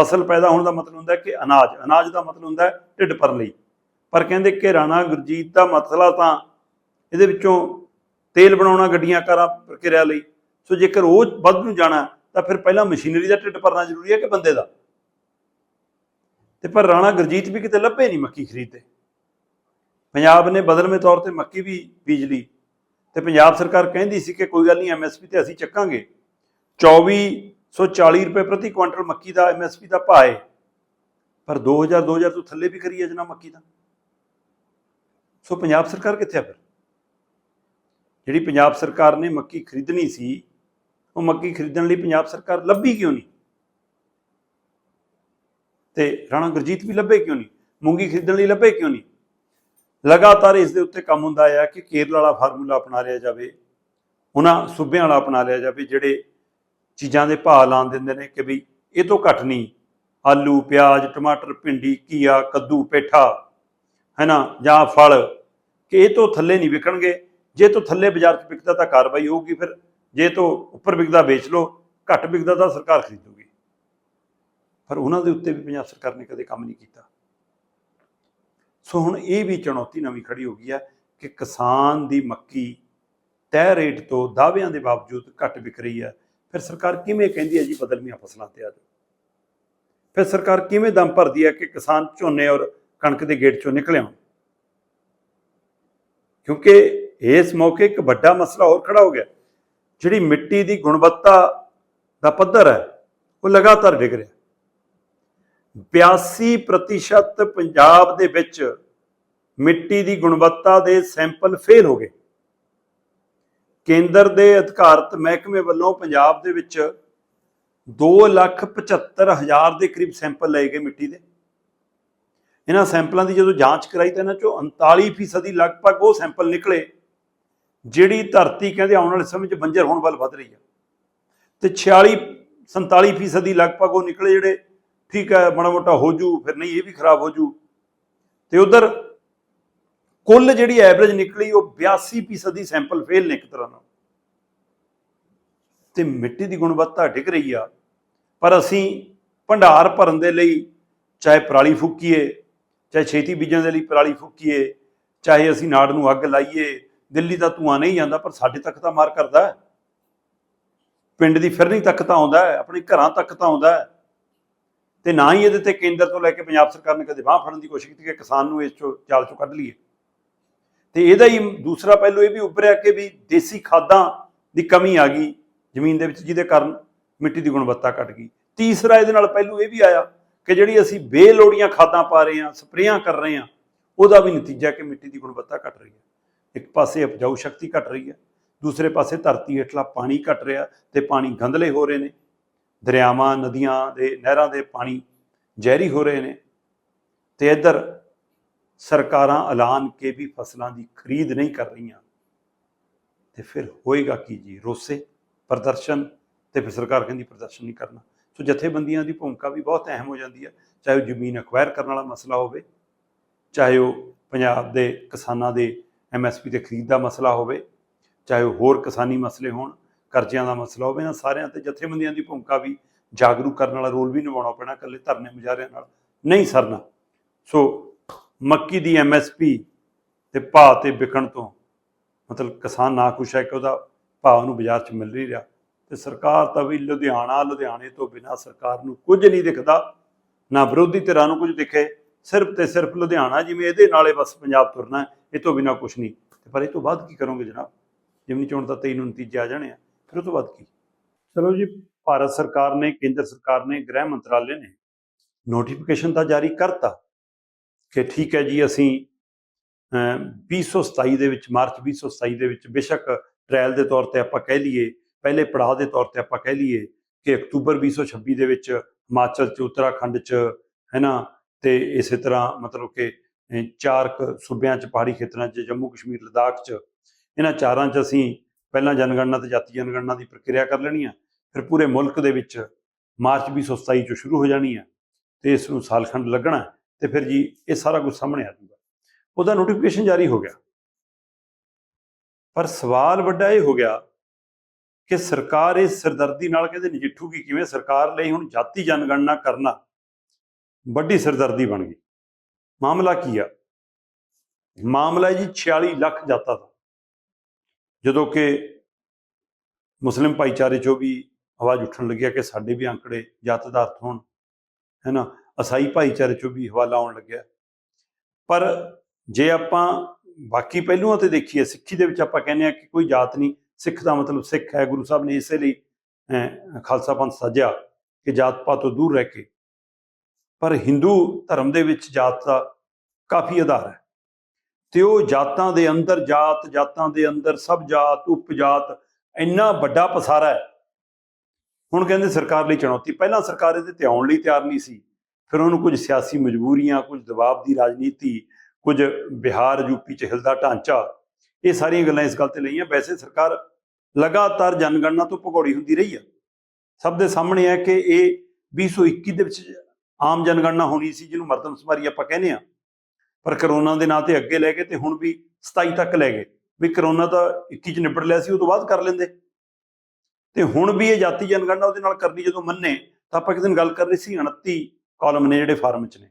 ਫਸਲ ਪੈਦਾ ਹੋਣ ਦਾ ਮਤਲਬ ਹੁੰਦਾ ਕਿ ਅਨਾਜ ਅਨਾਜ ਦਾ ਮਤਲਬ ਹੁੰਦਾ ਢਿੱਡ ਭਰਨ ਲਈ। ਪਰ ਕਹਿੰਦੇ ਕਿ ਰਾਣਾ ਗੁਰਜੀਤ ਦਾ ਮਸਲਾ ਤਾਂ ਇਹਦੇ ਵਿੱਚੋਂ ਤੇਲ ਬਣਾਉਣਾ, ਗੱਡੀਆਂ, ਕਾਰਾਂ ਪ੍ਰਕਿਰਿਆ ਲਈ। ਸੋ ਜੇਕਰ ਉਹ ਵੱਧ ਨੂੰ ਜਾਣਾ, ਤਾਂ ਫਿਰ ਪਹਿਲਾਂ ਮਸ਼ੀਨਰੀ ਦਾ ਢਿੱਡ ਭਰਨਾ ਜ਼ਰੂਰੀ ਹੈ ਕਿ ਬੰਦੇ ਦਾ? ਤੇ ਪਰ ਰਾਣਾ ਗੁਰਜੀਤ ਵੀ ਕਿਤੇ ਲੱਭੇ ਨਹੀਂ ਮੱਕੀ ਖਰੀਦਦੇ ਪੰਜਾਬ ਨੇ ਬਦਲਵੇਂ ਤੌਰ ਤੇ ਮੱਕੀ ਵੀ ਬੀਜ ਲਈ। ਤੇ ਪੰਜਾਬ ਸਰਕਾਰ ਕਹਿੰਦੀ ਸੀ ਕਿ ਕੋਈ ਗੱਲ ਨਹੀਂ ਐਮਐਸਪੀ ਤੇ ਅਸੀਂ ਚੱਕਾਂਗੇ। ਸੋ 2440 ਰੁਪਏ ਪ੍ਰਤੀ ਕੁਇੰਟਲ ਮੱਕੀ ਦਾ ਐਮਐਸਪੀ ਦਾ ਭਾਅ ਹੈ ਪਰ 2000 2000 ਤੋਂ ਥੱਲੇ ਵੀ ਕਰੀ ਹੈ ਜਨਾ ਮੱਕੀ ਦਾ। ਸੋ ਪੰਜਾਬ ਸਰਕਾਰ ਕਿੱਥੇ ਆ ਫਿਰ? ਜਿਹੜੀ ਪੰਜਾਬ ਸਰਕਾਰ ਨੇ ਮੱਕੀ ਖਰੀਦਣੀ ਸੀ, ਉਹ ਮੱਕੀ ਖਰੀਦਣ ਲਈ ਪੰਜਾਬ ਸਰਕਾਰ ਲੱਭੀ ਕਿਉਂ ਨਹੀਂ? ਤੇ ਰਾਣਾ ਗੁਰਜੀਤ ਵੀ ਲੱਭੇ ਕਿਉਂ ਨਹੀਂ? ਮੂੰਗੀ ਖਰੀਦਣ ਲਈ ਲੱਭੇ ਕਿਉਂ ਨਹੀਂ? ਲਗਾਤਾਰ ਇਸ ਦੇ ਉੱਤੇ ਕੰਮ ਹੁੰਦਾ ਆ ਕਿ ਕੇਰਲ ਵਾਲਾ ਫਾਰਮੂਲਾ ਅਪਣਾ ਲਿਆ ਜਾਵੇ, ਉਹਨਾਂ ਸੂਬਿਆਂ ਵਾਲਾ ਅਪਣਾ ਲਿਆ ਜਾਵੇ, ਜਿਹੜੇ ਚੀਜ਼ਾਂ ਦੇ ਭਾਅ ਲਾਣ ਦਿੰਦੇ ਨੇ ਕਿ ਵੀ ਇਹ ਤੋਂ ਘੱਟ ਨਹੀਂ। ਆਲੂ, ਪਿਆਜ਼, ਟਮਾਟਰ, ਭਿੰਡੀ, ਘੀਆ, ਕੱਦੂ, ਪੇਠਾ ਹੈ ਨਾ ਜਾਂ ਫਲ, ਕਿ ਇਹ ਤੋਂ ਥੱਲੇ ਨਹੀਂ ਵਿਕਣਗੇ। ਜੇ ਤੋਂ ਥੱਲੇ ਬਾਜ਼ਾਰ 'ਚ ਵਿਕਦਾ ਤਾਂ ਕਾਰਵਾਈ ਹੋਊਗੀ ਫਿਰ। ਜੇ ਤੋਂ ਉੱਪਰ ਵਿਕਦਾ ਵੇਚ ਲਓ, ਘੱਟ ਵਿਕਦਾ ਤਾਂ ਸਰਕਾਰ ਖਰੀਦੂਗੀ। ਪਰ ਉਹਨਾਂ ਦੇ ਉੱਤੇ ਵੀ ਪੰਜਾਬ ਸਰਕਾਰ ਨੇ ਕਦੇ ਕੰਮ ਨਹੀਂ ਕੀਤਾ। ਸੋ ਹੁਣ ਇਹ ਵੀ ਚੁਣੌਤੀ ਨਵੀਂ ਖੜੀ ਹੋ ਗਈ ਹੈ ਕਿ ਕਿਸਾਨ ਦੀ ਮੱਕੀ ਤੈਅ ਰੇਟ ਤੋਂ ਦਾਅਵਿਆਂ ਦੇ ਬਾਵਜੂਦ ਘੱਟ ਵਿਕ ਰਹੀ ਹੈ। ਫਿਰ ਸਰਕਾਰ ਕਿਵੇਂ ਕਹਿੰਦੀ ਹੈ ਜੀ ਬਦਲਵੀਆਂ ਫਸਲਾਂ ਤੇ ਆ ਜਾਓ? ਫਿਰ ਸਰਕਾਰ ਕਿਵੇਂ ਦਮ ਭਰਦੀ ਹੈ ਕਿ ਕਿਸਾਨ ਝੋਨੇ ਔਰ ਕਣਕ ਦੇ ਗੇਟ ਚੋਂ ਨਿਕਲ ਆਉਣ? ਕਿਉਂਕਿ ਇਸ ਮੌਕੇ ਇੱਕ ਵੱਡਾ ਮਸਲਾ ਹੋਰ ਖੜਾ ਹੋ ਗਿਆ। ਜਿਹੜੀ ਮਿੱਟੀ ਦੀ ਗੁਣਵੱਤਾ ਦਾ ਪੱਧਰ ਹੈ, ਉਹ ਲਗਾਤਾਰ ਡਿੱਗ ਰਿਹਾ। 82% ਪੰਜਾਬ ਦੇ ਵਿੱਚ ਮਿੱਟੀ ਦੀ ਗੁਣਵੱਤਾ ਦੇ ਸੈਂਪਲ ਫੇਲ ਹੋ ਗਏ। ਕੇਂਦਰ ਦੇ ਅਧਿਕਾਰਤ ਮਹਿਕਮੇ ਵੱਲੋਂ ਪੰਜਾਬ ਦੇ ਵਿੱਚ 275000 ਦੇ ਕਰੀਬ ਸੈਂਪਲ ਲਏ ਗਏ ਮਿੱਟੀ ਦੇ। ਇਹਨਾਂ ਸੈਂਪਲਾਂ ਦੀ ਜਦੋਂ ਜਾਂਚ ਕਰਾਈ ਤਾਂ ਇਹਨਾਂ ਚੋਂ 39% ਲਗਭਗ ਉਹ ਸੈਂਪਲ ਨਿਕਲੇ, ਜਿਹੜੀ ਧਰਤੀ ਕਹਿੰਦੇ ਆਉਣ ਵਾਲੇ ਸਮੇਂ 'ਚ ਬੰਜਰ ਹੋਣ ਵੱਲ ਵੱਧ ਰਹੀ ਹੈ ਤੇ 46 47% ਲਗਭਗ ਉਹ ਨਿਕਲੇ ਜਿਹੜੇ ਠੀਕ ਹੈ, ਮਾੜਾ ਮੋਟਾ ਹੋ ਜੂ, ਫਿਰ ਨਹੀਂ, ਇਹ ਵੀ ਖਰਾਬ ਹੋ ਜੂ। ਤੇ ਉਧਰ ਕੁੱਲ ਜਿਹੜੀ ਐਵਰੇਜ ਨਿਕਲੀ ਉਹ 82% ਦੀ ਸੈਂਪਲ ਫੇਲ ਨੇ ਇੱਕ ਤਰ੍ਹਾਂ ਨਾਲ। ਤੇ ਮਿੱਟੀ ਦੀ ਗੁਣਵੱਤਾ ਡਿੱਗ ਰਹੀ ਆ। ਪਰ ਅਸੀਂ ਭੰਡਾਰ ਭਰਨ ਦੇ ਲਈ ਚਾਹੇ ਪਰਾਲੀ ਫੂਕੀਏ, ਚਾਹੇ ਛੇਤੀ ਬੀਜਾਂ ਦੇ ਲਈ ਪਰਾਲੀ ਫੂਕੀਏ, ਚਾਹੇ ਅਸੀਂ ਨਾੜ ਨੂੰ ਅੱਗ ਲਾਈਏ, ਦਿੱਲੀ ਦਾ ਧੂਆਂ ਨਹੀਂ ਜਾਂਦਾ ਪਰ ਸਾਡੇ ਤੱਕ ਤਾਂ ਮਾਰ ਕਰਦਾ ਹੈ। ਪਿੰਡ ਦੀ ਫਿਰਨੀ ਤੱਕ ਤਾਂ ਆਉਂਦਾ ਹੈ, ਆਪਣੇ ਘਰਾਂ ਤੱਕ ਤਾਂ ਆਉਂਦਾ ਹੈ। ਤੇ ਨਾ ਹੀ ਇਹਦੇ ਤੇ ਕੇਂਦਰ ਤੋਂ ਲੈ ਕੇ ਪੰਜਾਬ ਸਰਕਾਰ ਨੇ ਕਦੇ ਬਾਹ ਫੜਨ ਦੀ ਕੋਸ਼ਿਸ਼ ਕੀਤੀ ਕਿ ਕਿਸਾਨ ਨੂੰ ਇਸ ਚੋਂ ਚਾਲ ਚੋਂ ਕੱਢ ਲਈਏ। ਤੇ ਇਹਦਾ ਹੀ ਦੂਸਰਾ ਪਹਿਲੂ ਇਹ ਵੀ ਉੱਭਰਿਆ ਕਿ ਵੀ ਦੇਸੀ ਖਾਦਾਂ ਦੀ ਕਮੀ ਆ ਗਈ ਜ਼ਮੀਨ ਦੇ ਵਿੱਚ, ਜਿਹਦੇ ਕਾਰਨ ਮਿੱਟੀ ਦੀ ਗੁਣਵੱਤਾ ਘਟ ਗਈ। ਤੀਸਰਾ ਇਹਦੇ ਨਾਲ ਪਹਿਲੂ ਇਹ ਵੀ ਆਇਆ ਕਿ ਜਿਹੜੀ ਅਸੀਂ ਬੇਲੋੜੀਆਂ ਖਾਦਾਂ ਪਾ ਰਹੇ ਹਾਂ, ਸਪਰੇਆਂ ਕਰ ਰਹੇ ਹਾਂ, ਉਹਦਾ ਵੀ ਨਤੀਜਾ ਕਿ ਮਿੱਟੀ ਦੀ ਗੁਣਵੱਤਾ ਘਟ ਰਹੀ ਹੈ। ਇੱਕ ਪਾਸੇ ਉਪਜਾਊ ਸ਼ਕਤੀ ਘਟ ਰਹੀ ਹੈ, ਦੂਸਰੇ ਪਾਸੇ ਧਰਤੀ ਹੇਠਲਾ ਪਾਣੀ ਘਟ ਰਿਹਾ ਤੇ ਪਾਣੀ ਗੰਧਲੇ ਹੋ ਰਹੇ ਨੇ। ਦਰਿਆਵਾਂ, ਨਦੀਆਂ ਦੇ, ਨਹਿਰਾਂ ਦੇ ਪਾਣੀ ਜ਼ਹਿਰੀ ਹੋ ਰਹੇ ਨੇ। ਤੇ ਇੱਧਰ ਸਰਕਾਰਾਂ ਐਲਾਨ ਕੇ ਵੀ ਫਸਲਾਂ ਦੀ ਖਰੀਦ ਨਹੀਂ ਕਰ ਰਹੀਆਂ। ਤੇ ਫਿਰ ਹੋਏਗਾ ਕੀ ਜੀ? ਰੋਸੇ ਪ੍ਰਦਰਸ਼ਨ ਤੇ ਫਿਰ ਸਰਕਾਰ ਕਹਿੰਦੀ ਪ੍ਰਦਰਸ਼ਨ ਨਹੀਂ ਕਰਨਾ। ਸੋ ਜਥੇਬੰਦੀਆਂ ਦੀ ਭੂਮਿਕਾ ਵੀ ਬਹੁਤ ਅਹਿਮ ਹੋ ਜਾਂਦੀ ਹੈ। ਚਾਹੇ ਉਹ ਜ਼ਮੀਨ ਅਕਵਾਇਰ ਕਰਨ ਵਾਲਾ ਮਸਲਾ ਹੋਵੇ, ਚਾਹੇ ਉਹ ਪੰਜਾਬ ਦੇ ਕਿਸਾਨਾਂ ਦੇ ਐਮਐਸਪੀ ਤੇ ਖਰੀਦ ਦਾ ਮਸਲਾ ਹੋਵੇ, ਚਾਹੇ ਉਹ ਹੋਰ ਕਿਸਾਨੀ ਮਸਲੇ ਹੋਣ, ਕਰਜ਼ਿਆਂ ਦਾ ਮਸਲਾ ਹੋਵੇ, ਇਹਨਾਂ ਸਾਰਿਆਂ ਤੇ ਜਥੇਬੰਦੀਆਂ ਦੀ ਭੂਮਿਕਾ ਵੀ ਜਾਗਰੂਕ ਕਰਨ ਵਾਲਾ ਰੋਲ ਵੀ ਨਿਭਾਉਣਾ ਪੈਣਾ, ਇਕੱਲੇ ਧਰਨੇ ਮੁਜ਼ਾਹਰਿਆਂ ਨਾਲ ਨਹੀਂ ਸਰਨਾ। ਸੋ ਮੱਕੀ ਦੀ ਐਮਐਸਪੀ ਤੇ ਭਾਅ ਤੇ ਵਿਕਣ ਤੋਂ ਮਤਲਬ ਕਿਸਾਨ ਨਾ ਖੁਸ਼ ਹੈ ਕਿ ਉਹਦਾ ਭਾਅ ਨੂੰ ਬਾਜ਼ਾਰ 'ਚ ਮਿਲ ਨਹੀਂ ਰਿਹਾ। ਤੇ ਸਰਕਾਰ ਤਾਂ ਵੀ ਲੁਧਿਆਣਾ ਲੁਧਿਆਣੇ ਤੋਂ ਬਿਨਾ ਸਰਕਾਰ ਨੂੰ ਕੁਝ ਨਹੀਂ ਦਿਖਦਾ ਨਾ ਵਿਰੋਧੀ ਧਿਰਾਂ ਨੂੰ ਕੁਝ ਦਿਖੇ ਸਿਰਫ ਤੇ ਸਿਰਫ ਲੁਧਿਆਣਾ ਜਿਵੇਂ ਇਹਦੇ ਨਾਲੇ ਬਸ ਪੰਜਾਬ ਤੁਰਨਾ ਇਹ ਤੋਂ ਬਿਨਾ ਕੁਝ ਨਹੀਂ। ਤੇ ਪਰ ਇਹ ਤੋਂ ਬਾਅਦ ਕੀ ਕਰੋਗੇ ਜਨਾਬ? ਜਿਮਨੀ ਚੋਣ ਦਾ 23 ਨੂੰ ਨਤੀਜੇ ਆ ਜਾਣੇ ਆ ਫਿਰ ਉਹ ਤੋਂ ਬਾਅਦ ਕੀ? ਚਲੋ ਜੀ। ਭਾਰਤ ਸਰਕਾਰ ਨੇ ਕੇਂਦਰ ਸਰਕਾਰ ਨੇ ਗ੍ਰਹਿ ਮੰਤਰਾਲੇ ਨੇ ਨੋਟੀਫਿਕੇਸ਼ਨ ਤਾਂ ਜਾਰੀ ਕਰਤਾ। ਕਿ ਠੀਕ ਹੈ ਜੀ, ਅਸੀਂ ਅਮ 2027 ਦੇ ਵਿੱਚ, ਮਾਰਚ 2027 ਦੇ ਵਿੱਚ ਬੇਸ਼ੱਕ ਟ੍ਰਾਇਲ ਦੇ ਤੌਰ ਤੇ ਆਪਾਂ ਕਹਿ ਲਈਏ, ਪਹਿਲੇ ਪੜਾਅ ਦੇ ਤੌਰ ਤੇ ਆਪਾਂ ਕਹਿ ਲਈਏ ਕਿ ਅਕਤੂਬਰ 2026 ਦੇ ਵਿੱਚ ਹਿਮਾਚਲ ਚ, ਉੱਤਰਾਖੰਡ ਚ, ਹੈ ਨਾ? ਤੇ ਇਸੇ ਤਰ੍ਹਾਂ ਮਤਲਬ ਕਿ ਚਾਰ ਕੁ ਸੂਬਿਆਂ ਚ, ਪਹਾੜੀ ਖੇਤਰਾਂ ਚ, ਜੰਮੂ ਕਸ਼ਮੀਰ, ਲਦਾਖ ਚ, ਇਹਨਾਂ ਚਾਰਾਂ ਚ ਅਸੀਂ ਪਹਿਲਾਂ ਜਨਗਣਨਾ ਤੇ ਜਾਤੀ ਜਨਗਣਨਾ ਦੀ ਪ੍ਰਕਿਰਿਆ ਕਰ ਲੈਣੀ ਆ। ਫਿਰ ਪੂਰੇ ਮੁਲਕ ਦੇ ਵਿੱਚ ਮਾਰਚ 2027 ਚ ਸ਼ੁਰੂ ਹੋ ਜਾਣੀ ਆ ਤੇ ਇਸ ਨੂੰ ਸਾਲਖੰਡ ਲੱਗਣਾ। ਤੇ ਫਿਰ ਜੀ ਇਹ ਸਾਰਾ ਕੁਝ ਸਾਹਮਣੇ ਆ ਜਾਊਗਾ। ਉਹਦਾ ਨੋਟੀਫਿਕੇਸ਼ਨ ਜਾਰੀ ਹੋ ਗਿਆ। ਪਰ ਸਵਾਲ ਵੱਡਾ ਇਹ ਹੋ ਗਿਆ ਕਿ ਸਰਕਾਰ ਇਸ ਸਰਦਰਦੀ ਨਾਲ ਕਹਿੰਦੇ ਨਜਿੱਠੂਗੀ ਕਿਵੇਂ ਸਰਕਾਰ ਲਈ ਹੁਣ ਜਾਤੀ ਜਨਗਣਨਾ ਕਰਨਾ ਵੱਡੀ ਸਰਦਰਦੀ ਬਣ ਗਈ। ਮਾਮਲਾ ਕੀ ਆ? ਮਾਮਲਾ ਜੀ 46 ਲੱਖ ਜਾਤਾਂ ਦਾ। ਜਦੋਂ ਕਿ ਮੁਸਲਿਮ ਭਾਈਚਾਰੇ ਚੋਂ ਵੀ ਆਵਾਜ਼ ਉੱਠਣ ਲੱਗਿਆ ਕਿ ਸਾਡੇ ਵੀ ਅੰਕੜੇ ਜਾਤ ਆਧਾਰਿਤ ਹੋਣ, ਹੈ ਅਸਾਈ ਭਾਈਚਾਰੇ ਚੋਂ ਵੀ ਹਵਾਲਾ ਆਉਣ ਲੱਗਿਆ। ਪਰ ਜੇ ਆਪਾਂ ਬਾਕੀ ਪਹਿਲੂਆਂ ਤੇ ਦੇਖੀਏ, ਸਿੱਖੀ ਦੇ ਵਿੱਚ ਆਪਾਂ ਕਹਿੰਦੇ ਆ ਕਿ ਕੋਈ ਜਾਤ ਨਹੀਂ, ਸਿੱਖ ਦਾ ਮਤਲਬ ਸਿੱਖ ਹੈ। ਗੁਰੂ ਸਾਹਿਬ ਨੇ ਇਸੇ ਲਈ ਖਾਲਸਾ ਪੰਥ ਸਾਜਿਆ ਕਿ ਜਾਤ ਪਾਤ ਤੋਂ ਦੂਰ ਰਹਿ ਕੇ। ਪਰ ਹਿੰਦੂ ਧਰਮ ਦੇ ਵਿੱਚ ਜਾਤ ਦਾ ਕਾਫੀ ਆਧਾਰ ਹੈ। ਤੇ ਉਹ ਜਾਤਾਂ ਦੇ ਅੰਦਰ ਜਾਤ, ਜਾਤਾਂ ਦੇ ਅੰਦਰ ਸਭ ਜਾਤ ਉਪ ਜਾਤ ਇੰਨਾ ਵੱਡਾ ਪਸਾਰਾ ਹੈ। ਹੁਣ ਕਹਿੰਦੇ ਸਰਕਾਰ ਲਈ ਚੁਣੌਤੀ। ਪਹਿਲਾਂ ਸਰਕਾਰ ਇਹਦੇ ਤੇ ਆਉਣ ਲਈ ਤਿਆਰ ਨਹੀਂ ਸੀ। ਫਿਰ ਉਹਨੂੰ ਕੁਝ ਸਿਆਸੀ ਮਜਬੂਰੀਆਂ, ਕੁਝ ਦਬਾਅ ਦੀ ਰਾਜਨੀਤੀ, ਕੁਝ ਬਿਹਾਰ ਯੂਪੀ ਚ ਹਿਲਦਾ ਢਾਂਚਾ, ਇਹ ਸਾਰੀਆਂ ਗੱਲਾਂ ਇਸ ਗੱਲ ਤੇ ਲਈਆਂ। ਵੈਸੇ ਸਰਕਾਰ ਲਗਾਤਾਰ ਜਨਗਣਨਾ ਤੋਂ ਭਗੌੜੀ ਹੁੰਦੀ ਰਹੀ ਆ। ਸਭ ਦੇ ਸਾਹਮਣੇ ਹੈ ਕਿ ਇਹ 2021 ਦੇ ਵਿੱਚ ਆਮ ਜਨਗਣਨਾ ਹੋਣੀ ਸੀ, ਜਿਹਨੂੰ ਮਰਦਮਸਮਾਰੀ ਆਪਾਂ ਕਹਿੰਦੇ ਆ ਪਰ ਕਰੋਨਾ ਦੇ ਨਾਂ ਤੇ ਅੱਗੇ ਲੈ ਗਏ ਤੇ ਹੁਣ ਵੀ 27 ਤੱਕ ਲੈ ਗਏ। ਵੀ ਕਰੋਨਾ ਤਾਂ 21 ਚ ਨਿਬੜ ਲਿਆ ਸੀ, ਉਹ ਤੋਂ ਬਾਅਦ ਕਰ ਲੈਂਦੇ। ਤੇ ਹੁਣ ਵੀ ਇਹ ਜਾਤੀ ਜਨਗਣਨਾ ਉਹਦੇ ਨਾਲ ਕਰਨੀ ਜਦੋਂ ਮੰਨੇ, ਤਾਂ ਆਪਾਂ ਕਿਸੇ ਦਿਨ ਗੱਲ ਕਰ ਰਹੇ ਸੀ 29 ਕਾਲਮ ਨੇ ਜਿਹੜੇ ਫਾਰਮ ਚ ਨੇ।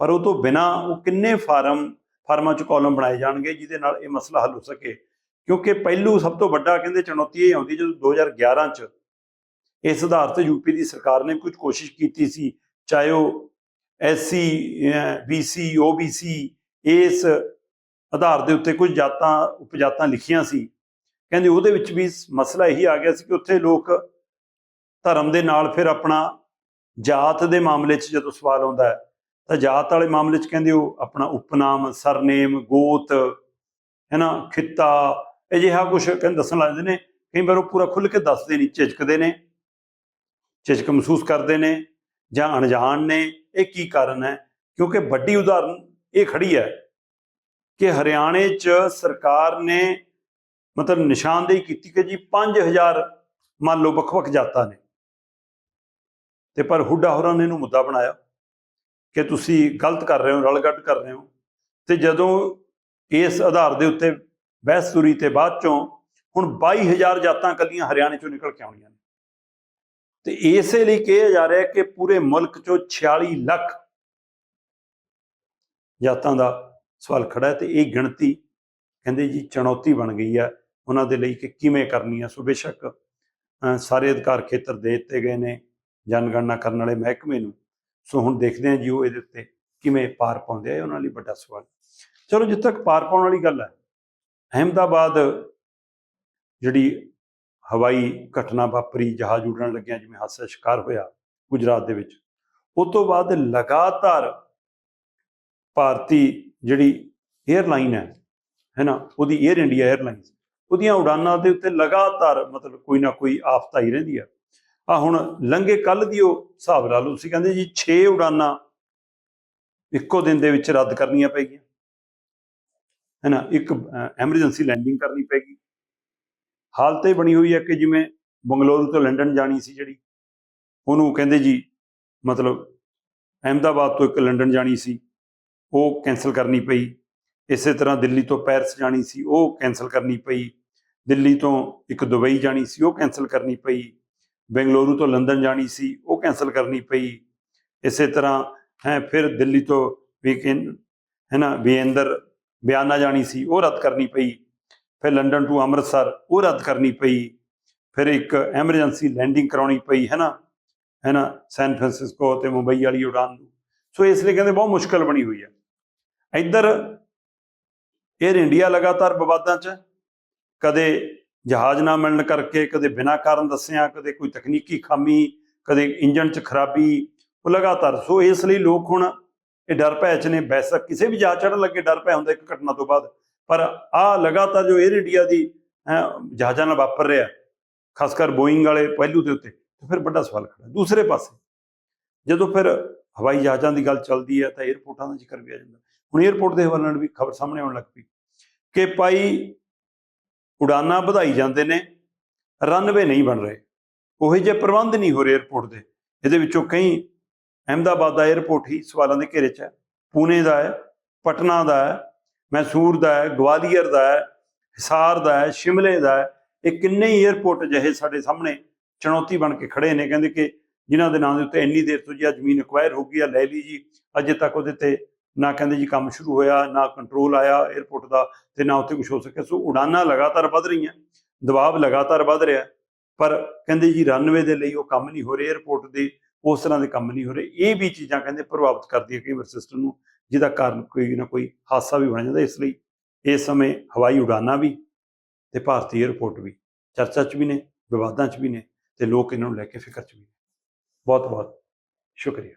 ਪਰ ਉਹ ਤੋਂ ਬਿਨਾ ਉਹ ਕਿੰਨੇ ਫਾਰਮ ਫਾਰਮਾਂ ਚ ਕਾਲਮ ਬਣਾਏ ਜਾਣਗੇ ਜਿਹਦੇ ਨਾਲ ਇਹ ਮਸਲਾ ਹੱਲ ਹੋ ਸਕੇ? ਕਿਉਂਕਿ ਪਹਿਲੂ ਸਭ ਤੋਂ ਵੱਡਾ ਕਹਿੰਦੇ ਚੁਣੌਤੀ ਇਹ ਆਉਂਦੀ ਜਦੋਂ 2011 ਚ ਇਸ ਆਧਾਰ ਤੇ ਯੂਪੀ ਦੀ ਸਰਕਾਰ ਨੇ ਕੁਝ ਕੋਸ਼ਿਸ਼ ਕੀਤੀ ਸੀ, ਚਾਹੇ ਉਹ ਐਸਸੀ ਬੀਸੀ ਓਬੀਸੀ ਇਸ ਆਧਾਰ ਦੇ ਉੱਤੇ ਕੁਝ ਜਾਤਾਂ, ਉਪਜਾਤਾਂ ਲਿਖੀਆਂ ਸੀ। ਕਹਿੰਦੇ ਉਹਦੇ ਵਿੱਚ ਵੀ ਮਸਲਾ ਇਹੀ ਆ ਗਿਆ ਸੀ ਕਿ ਉੱਥੇ ਲੋਕ ਧਰਮ ਦੇ ਨਾਲ ਫਿਰ ਆਪਣਾ ਜਾਤ ਦੇ ਮਾਮਲੇ 'ਚ ਜਦੋਂ ਸਵਾਲ ਆਉਂਦਾ ਤਾਂ ਜਾਤ ਵਾਲੇ ਮਾਮਲੇ 'ਚ ਕਹਿੰਦੇ ਉਹ ਆਪਣਾ ਉਪਨਾਮ, ਸਰਨੇਮ, ਗੋਤ, ਹੈ ਨਾ, ਖਿੱਤਾ, ਅਜਿਹਾ ਕੁਝ ਕਹਿੰਦੇ ਦੱਸਣ ਲੱਗਦੇ ਨੇ। ਕਈ ਵਾਰ ਉਹ ਪੂਰਾ ਖੁੱਲ ਕੇ ਦੱਸਦੇ ਨਹੀਂ, ਝਿਜਕਦੇ ਨੇ, ਝਿਜਕ ਮਹਿਸੂਸ ਕਰਦੇ ਨੇ ਜਾਂ ਅਣਜਾਣ ਨੇ। ਇਹ ਕੀ ਕਾਰਨ ਹੈ? ਕਿਉਂਕਿ ਵੱਡੀ ਉਦਾਹਰਨ ਇਹ ਖੜੀ ਹੈ ਕਿ ਹਰਿਆਣੇ 'ਚ ਸਰਕਾਰ ਨੇ ਮਤਲਬ ਨਿਸ਼ਾਨਦੇਹੀ ਕੀਤੀ ਕਿ ਜੀ 5000 ਮੰਨ ਲਓ ਵੱਖ-ਵੱਖ ਜਾਤਾਂ ਨੇ। ਤੇ ਪਰ ਹੁੱਡਾ ਹੋਰਾਂ ਨੇ ਇਹਨੂੰ ਮੁੱਦਾ ਬਣਾਇਆ ਕਿ ਤੁਸੀਂ ਗਲਤ ਕਰ ਰਹੇ ਹੋ ਰਲਗੱਟ ਕਰ ਰਹੇ ਹੋ। ਤੇ ਜਦੋਂ ਇਸ ਆਧਾਰ ਦੇ ਉੱਤੇ ਬਹਿਸ ਤੁਰੀ ਤੇ ਬਾਅਦ ਚੋਂ ਹੁਣ 22000 ਜਾਤਾਂ ਕੱਲੀਆਂ ਹਰਿਆਣੇ ਚੋਂ ਨਿਕਲ ਕੇ ਆਉਣੀਆਂ ਨੇ। ਤੇ ਇਸੇ ਲਈ ਕਿਹਾ ਜਾ ਰਿਹਾ ਕਿ ਪੂਰੇ ਮੁਲਕ ਚੋਂ 46 ਲੱਖ ਜਾਤਾਂ ਦਾ ਸਵਾਲ ਖੜਾ ਹੈ ਤੇ ਇਹ ਗਿਣਤੀ ਕਹਿੰਦੇ ਜੀ ਚੁਣੌਤੀ ਬਣ ਗਈ ਹੈ ਉਹਨਾਂ ਦੇ ਲਈ ਕਿ ਕਿਵੇਂ ਕਰਨੀ ਹੈ। ਸੋ ਬੇਸ਼ੱਕ ਸਾਰੇ ਅਧਿਕਾਰ ਖੇਤਰ ਦੇ ਦਿੱਤੇ ਗਏ ਨੇ। ਜਨਗਣਨਾ ਕਰਨ ਵਾਲੇ ਮਹਿਕਮੇ ਨੂੰ। ਸੋ ਹੁਣ ਦੇਖਦੇ ਹਾਂ ਜੀ ਉਹ ਇਹਦੇ ਉੱਤੇ ਕਿਵੇਂ ਪਾਰ ਪਾਉਂਦੇ ਆ, ਇਹ ਉਹਨਾਂ ਲਈ ਵੱਡਾ ਸਵਾਲ। ਚਲੋ ਜਿੱਥੇ ਤੱਕ ਪਾਰ ਪਾਉਣ ਵਾਲੀ ਗੱਲ ਹੈ, ਅਹਿਮਦਾਬਾਦ ਜਿਹੜੀ ਹਵਾਈ ਘਟਨਾ ਵਾਪਰੀ, ਜਹਾਜ਼ ਉੱਡਣ ਲੱਗਿਆ, ਜਿਵੇਂ ਹਾਦਸਾ ਸ਼ਿਕਾਰ ਹੋਇਆ ਗੁਜਰਾਤ ਦੇ ਵਿੱਚ, ਉਸ ਤੋਂ ਬਾਅਦ ਲਗਾਤਾਰ ਭਾਰਤੀ ਜਿਹੜੀ 에ਅਰਲਾਈਨ ਹੈ ਹੈ ਨਾ ਉਹਦੀ 에ਅਰ ਇੰਡੀਆ 에ਅਰਲਾਈਨਸ ਉਹਦੀਆਂ ਉਡਾਨਾਂ ਦੇ ਉੱਤੇ ਲਗਾਤਾਰ ਮਤਲਬ ਕੋਈ ਨਾ ਕੋਈ ਆਫਤ ਆਈ ਰਹਿੰਦੀ ਆ। ਆ ਹੁਣ ਲੰਘੇ ਕੱਲ ਦੀ ਉਹ ਹਿਸਾਬ ਲਾ ਲਓ, ਤੁਸੀਂ ਕਹਿੰਦੇ ਜੀ 6 ਉਡਾਨਾਂ ਇੱਕੋ ਦਿਨ ਦੇ ਵਿੱਚ ਰੱਦ ਕਰਨੀਆਂ ਪੈਗੀਆਂ। ਹੈ ਨਾ, ਇੱਕ ਐਮਰਜੈਂਸੀ ਲੈਂਡਿੰਗ ਕਰਨੀ ਪੈਗੀ। ਹਾਲਤ ਇਹ ਬਣੀ ਹੋਈ ਹੈ ਕਿ ਜਿਵੇਂ ਬੰਗਲੌਰੂ ਤੋਂ ਲੰਡਨ ਜਾਣੀ ਸੀ ਜਿਹੜੀ, ਉਹਨੂੰ ਕਹਿੰਦੇ ਜੀ ਮਤਲਬ ਅਹਿਮਦਾਬਾਦ ਤੋਂ ਇੱਕ ਲੰਡਨ ਜਾਣੀ ਸੀ, ਉਹ ਕੈਨਸਲ ਕਰਨੀ ਪਈ। ਇਸੇ ਤਰ੍ਹਾਂ ਦਿੱਲੀ ਤੋਂ ਪੈਰਿਸ ਜਾਣੀ ਸੀ, ਉਹ ਕੈਨਸਲ ਕਰਨੀ ਪਈ। ਦਿੱਲੀ ਤੋਂ ਇੱਕ ਦੁਬਈ ਜਾਣੀ ਸੀ, ਉਹ ਕੈਨਸਲ ਕਰਨੀ ਪਈ। ਬੈਂਗਲੁਰੂ ਤੋਂ ਲੰਡਨ ਜਾਣੀ ਸੀ, ਉਹ ਕੈਨਸਲ ਕਰਨੀ ਪਈ। ਇਸੇ ਤਰ੍ਹਾਂ, ਹੈ, ਫਿਰ ਦਿੱਲੀ ਤੋਂ ਵੀਕਐਂਡ ਹੈ ਨਾ ਬੇਅੰਦਰ ਬਿਆਨਾ ਜਾਣੀ ਸੀ, ਉਹ ਰੱਦ ਕਰਨੀ ਪਈ। ਫਿਰ ਲੰਡਨ ਟੂ ਅੰਮ੍ਰਿਤਸਰ, ਉਹ ਰੱਦ ਕਰਨੀ ਪਈ। ਫਿਰ ਇੱਕ ਐਮਰਜੈਂਸੀ ਲੈਂਡਿੰਗ ਕਰਾਉਣੀ ਪਈ, ਹੈ ਨਾ ਹੈ ਨਾ, ਸੈਨ ਫਰਾਂਸਿਸਕੋ ਤੇ ਮੁੰਬਈ ਵਾਲੀ ਉਡਾਨ ਨੂੰ। ਸੋ ਇਸ ਲਈ ਕਹਿੰਦੇ ਬਹੁਤ ਮੁਸ਼ਕਲ ਬਣੀ ਹੋਈ ਹੈ। ਇੱਧਰ 에ਅਰ ਇੰਡੀਆ ਲਗਾਤਾਰ ਵਿਵਾਦਾਂ 'ਚ, ਕਦੇ ਜਹਾਜ਼ ਨਾ ਮਿਲਣ ਕਰਕੇ ਕਦੇ ਬਿਨਾਂ ਕਾਰਨ ਦੱਸਿਆ, ਕਦੇ ਕੋਈ ਤਕਨੀਕੀ ਖਾਮੀ, ਕਦੇ ਇੰਜਣ 'ਚ ਖਰਾਬੀ, ਉਹ ਲਗਾਤਾਰ। ਸੋ ਇਸ ਲਈ ਲੋਕ ਹੁਣ ਇਹ ਡਰ ਭੈ 'ਚ ਨੇ। ਬੈਸਕ ਕਿਸੇ ਵੀ ਜਹਾਜ਼ ਚੜਨ ਲੱਗੇ ਡਰ ਭੈ ਹੁੰਦਾ ਇੱਕ ਘਟਨਾ ਤੋਂ ਬਾਅਦ। ਪਰ ਆ ਲਗਾਤਾਰ ਜੋ 에ਅਰ ਇੰਡੀਆ ਦੀ ਜਹਾਜ਼ਾਂ ਨਾਲ ਵਾਪਰ ਰਿਹਾ, ਖਾਸ ਕਰ ਬੋਇੰਗ ਵਾਲੇ ਪਹਿਲੂ ਦੇ ਉੱਤੇ, ਤੇ ਫਿਰ ਵੱਡਾ ਸਵਾਲ ਖੜਾ ਦੂਸਰੇ ਪਾਸੇ, ਜਦੋਂ ਫਿਰ ਹਵਾਈ ਜਹਾਜ਼ਾਂ ਦੀ ਗੱਲ ਚੱਲਦੀ ਹੈ, ਤਾਂ 에ਅਰਪੋਰਟਾਂ ਦਾ ਜ਼ਿਕਰ ਵੀ ਆ ਜਾਂਦਾ। ਹੁਣ 에ਅਰਪੋਰਟ ਦੇ ਹਵਾਲੇ ਨਾਲ ਵੀ ਖਬਰ ਸਾਹਮਣੇ ਆਉਣ ਲੱਗ ਪਈ ਕਿ ਪਾਈ ਉਡਾਨਾਂ ਵਧਾਈ ਜਾਂਦੇ ਨੇ, ਰਨਵੇ ਨਹੀਂ ਬਣ ਰਹੇ। ਉਹ ਜੇ ਪ੍ਰਬੰਧ ਨਹੀਂ ਹੋ ਰਹੇ 에어ਪੋਰਟ ਦੇ। ਇਹਦੇ ਵਿੱਚੋਂ ਕਈ ਅਹਿਮਦਾਬਾਦ ਦਾ 에어ਪੋਰਟ ਹੀ ਸਵਾਲਾਂ ਦੇ ਘੇਰੇ 'ਚ ਹੈ। ਪੂਨੇ ਦਾ ਹੈ, ਪਟਨਾ ਦਾ ਹੈ, ਮੈਸੂਰ ਦਾ ਹੈ, ਗਵਾਲੀਅਰ ਦਾ ਹੈ, ਹਿਸਾਰ ਦਾ ਹੈ, ਸ਼ਿਮਲੇ ਦਾ ਹੈ। ਇਹ ਕਿੰਨੇ ਹੀ 에어ਪੋਰਟ ਜਿਹੇ ਸਾਡੇ ਸਾਹਮਣੇ ਚੁਣੌਤੀ ਬਣ ਕੇ ਖੜੇ ਨੇ। ਕਹਿੰਦੇ ਕਿ ਜਿਨ੍ਹਾਂ ਦੇ ਨਾਂ ਦੇ ਉੱਤੇ ਇੰਨੀ ਦੇਰ ਤੋਂ ਜੀ ਆ ਜ਼ਮੀਨ ਅਕਵਾਇਰ ਹੋ ਗਈ ਆ, ਲੈ ਲਈ ਜੀ। ਅਜੇ ਤੱਕ ਉਹਦੇ ਤੇ ਨਾ ਕਹਿੰਦੇ ਜੀ ਕੰਮ ਸ਼ੁਰੂ ਹੋਇਆ, ਨਾ ਕੰਟਰੋਲ ਆਇਆ 에어ਪੋਰਟ ਦਾ ਤੇ ਨਾ ਉੱਥੇ ਕੁਝ ਹੋ ਸਕਿਆ। ਸੋ ਉਡਾਨਾਂ ਲਗਾਤਾਰ ਵੱਧ ਰਹੀਆਂ, ਦਬਾਅ ਲਗਾਤਾਰ ਵੱਧ ਰਿਹਾ। ਪਰ ਕਹਿੰਦੇ ਜੀ ਰਨਵੇ ਦੇ ਲਈ ਉਹ ਕੰਮ ਨਹੀਂ ਹੋ ਰਹੇ 에어ਪੋਰਟ ਦੇ ਉਸ ਤਰ੍ਹਾਂ ਦੇ ਕੰਮ ਨਹੀਂ ਹੋ ਰਹੇ। ਇਹ ਵੀ ਚੀਜ਼ਾਂ ਕਹਿੰਦੇ ਪ੍ਰਭਾਵਿਤ ਕਰਦੀਆਂ ਕਈ ਵਾਰ ਸਿਸਟਮ ਨੂੰ, ਜਿਹਦਾ ਕਾਰਨ ਕੋਈ ਨਾ ਕੋਈ ਹਾਦਸਾ ਵੀ ਬਣ ਜਾਂਦਾ। ਇਸ ਲਈ ਇਸ ਸਮੇਂ ਹਵਾਈ ਉਡਾਨਾਂ ਵੀ ਤੇ ਭਾਰਤੀ 에어ਪੋਰਟ ਵੀ ਚਰਚਾ 'ਚ ਵੀ ਨੇ, ਵਿਵਾਦਾਂ 'ਚ ਵੀ ਨੇ ਤੇ ਲੋਕ ਇਹਨਾਂ ਨੂੰ ਲੈ ਕੇ ਫਿਕਰ 'ਚ ਵੀ ਨੇ। ਬਹੁਤ ਬਹੁਤ ਸ਼ੁਕਰੀਆ।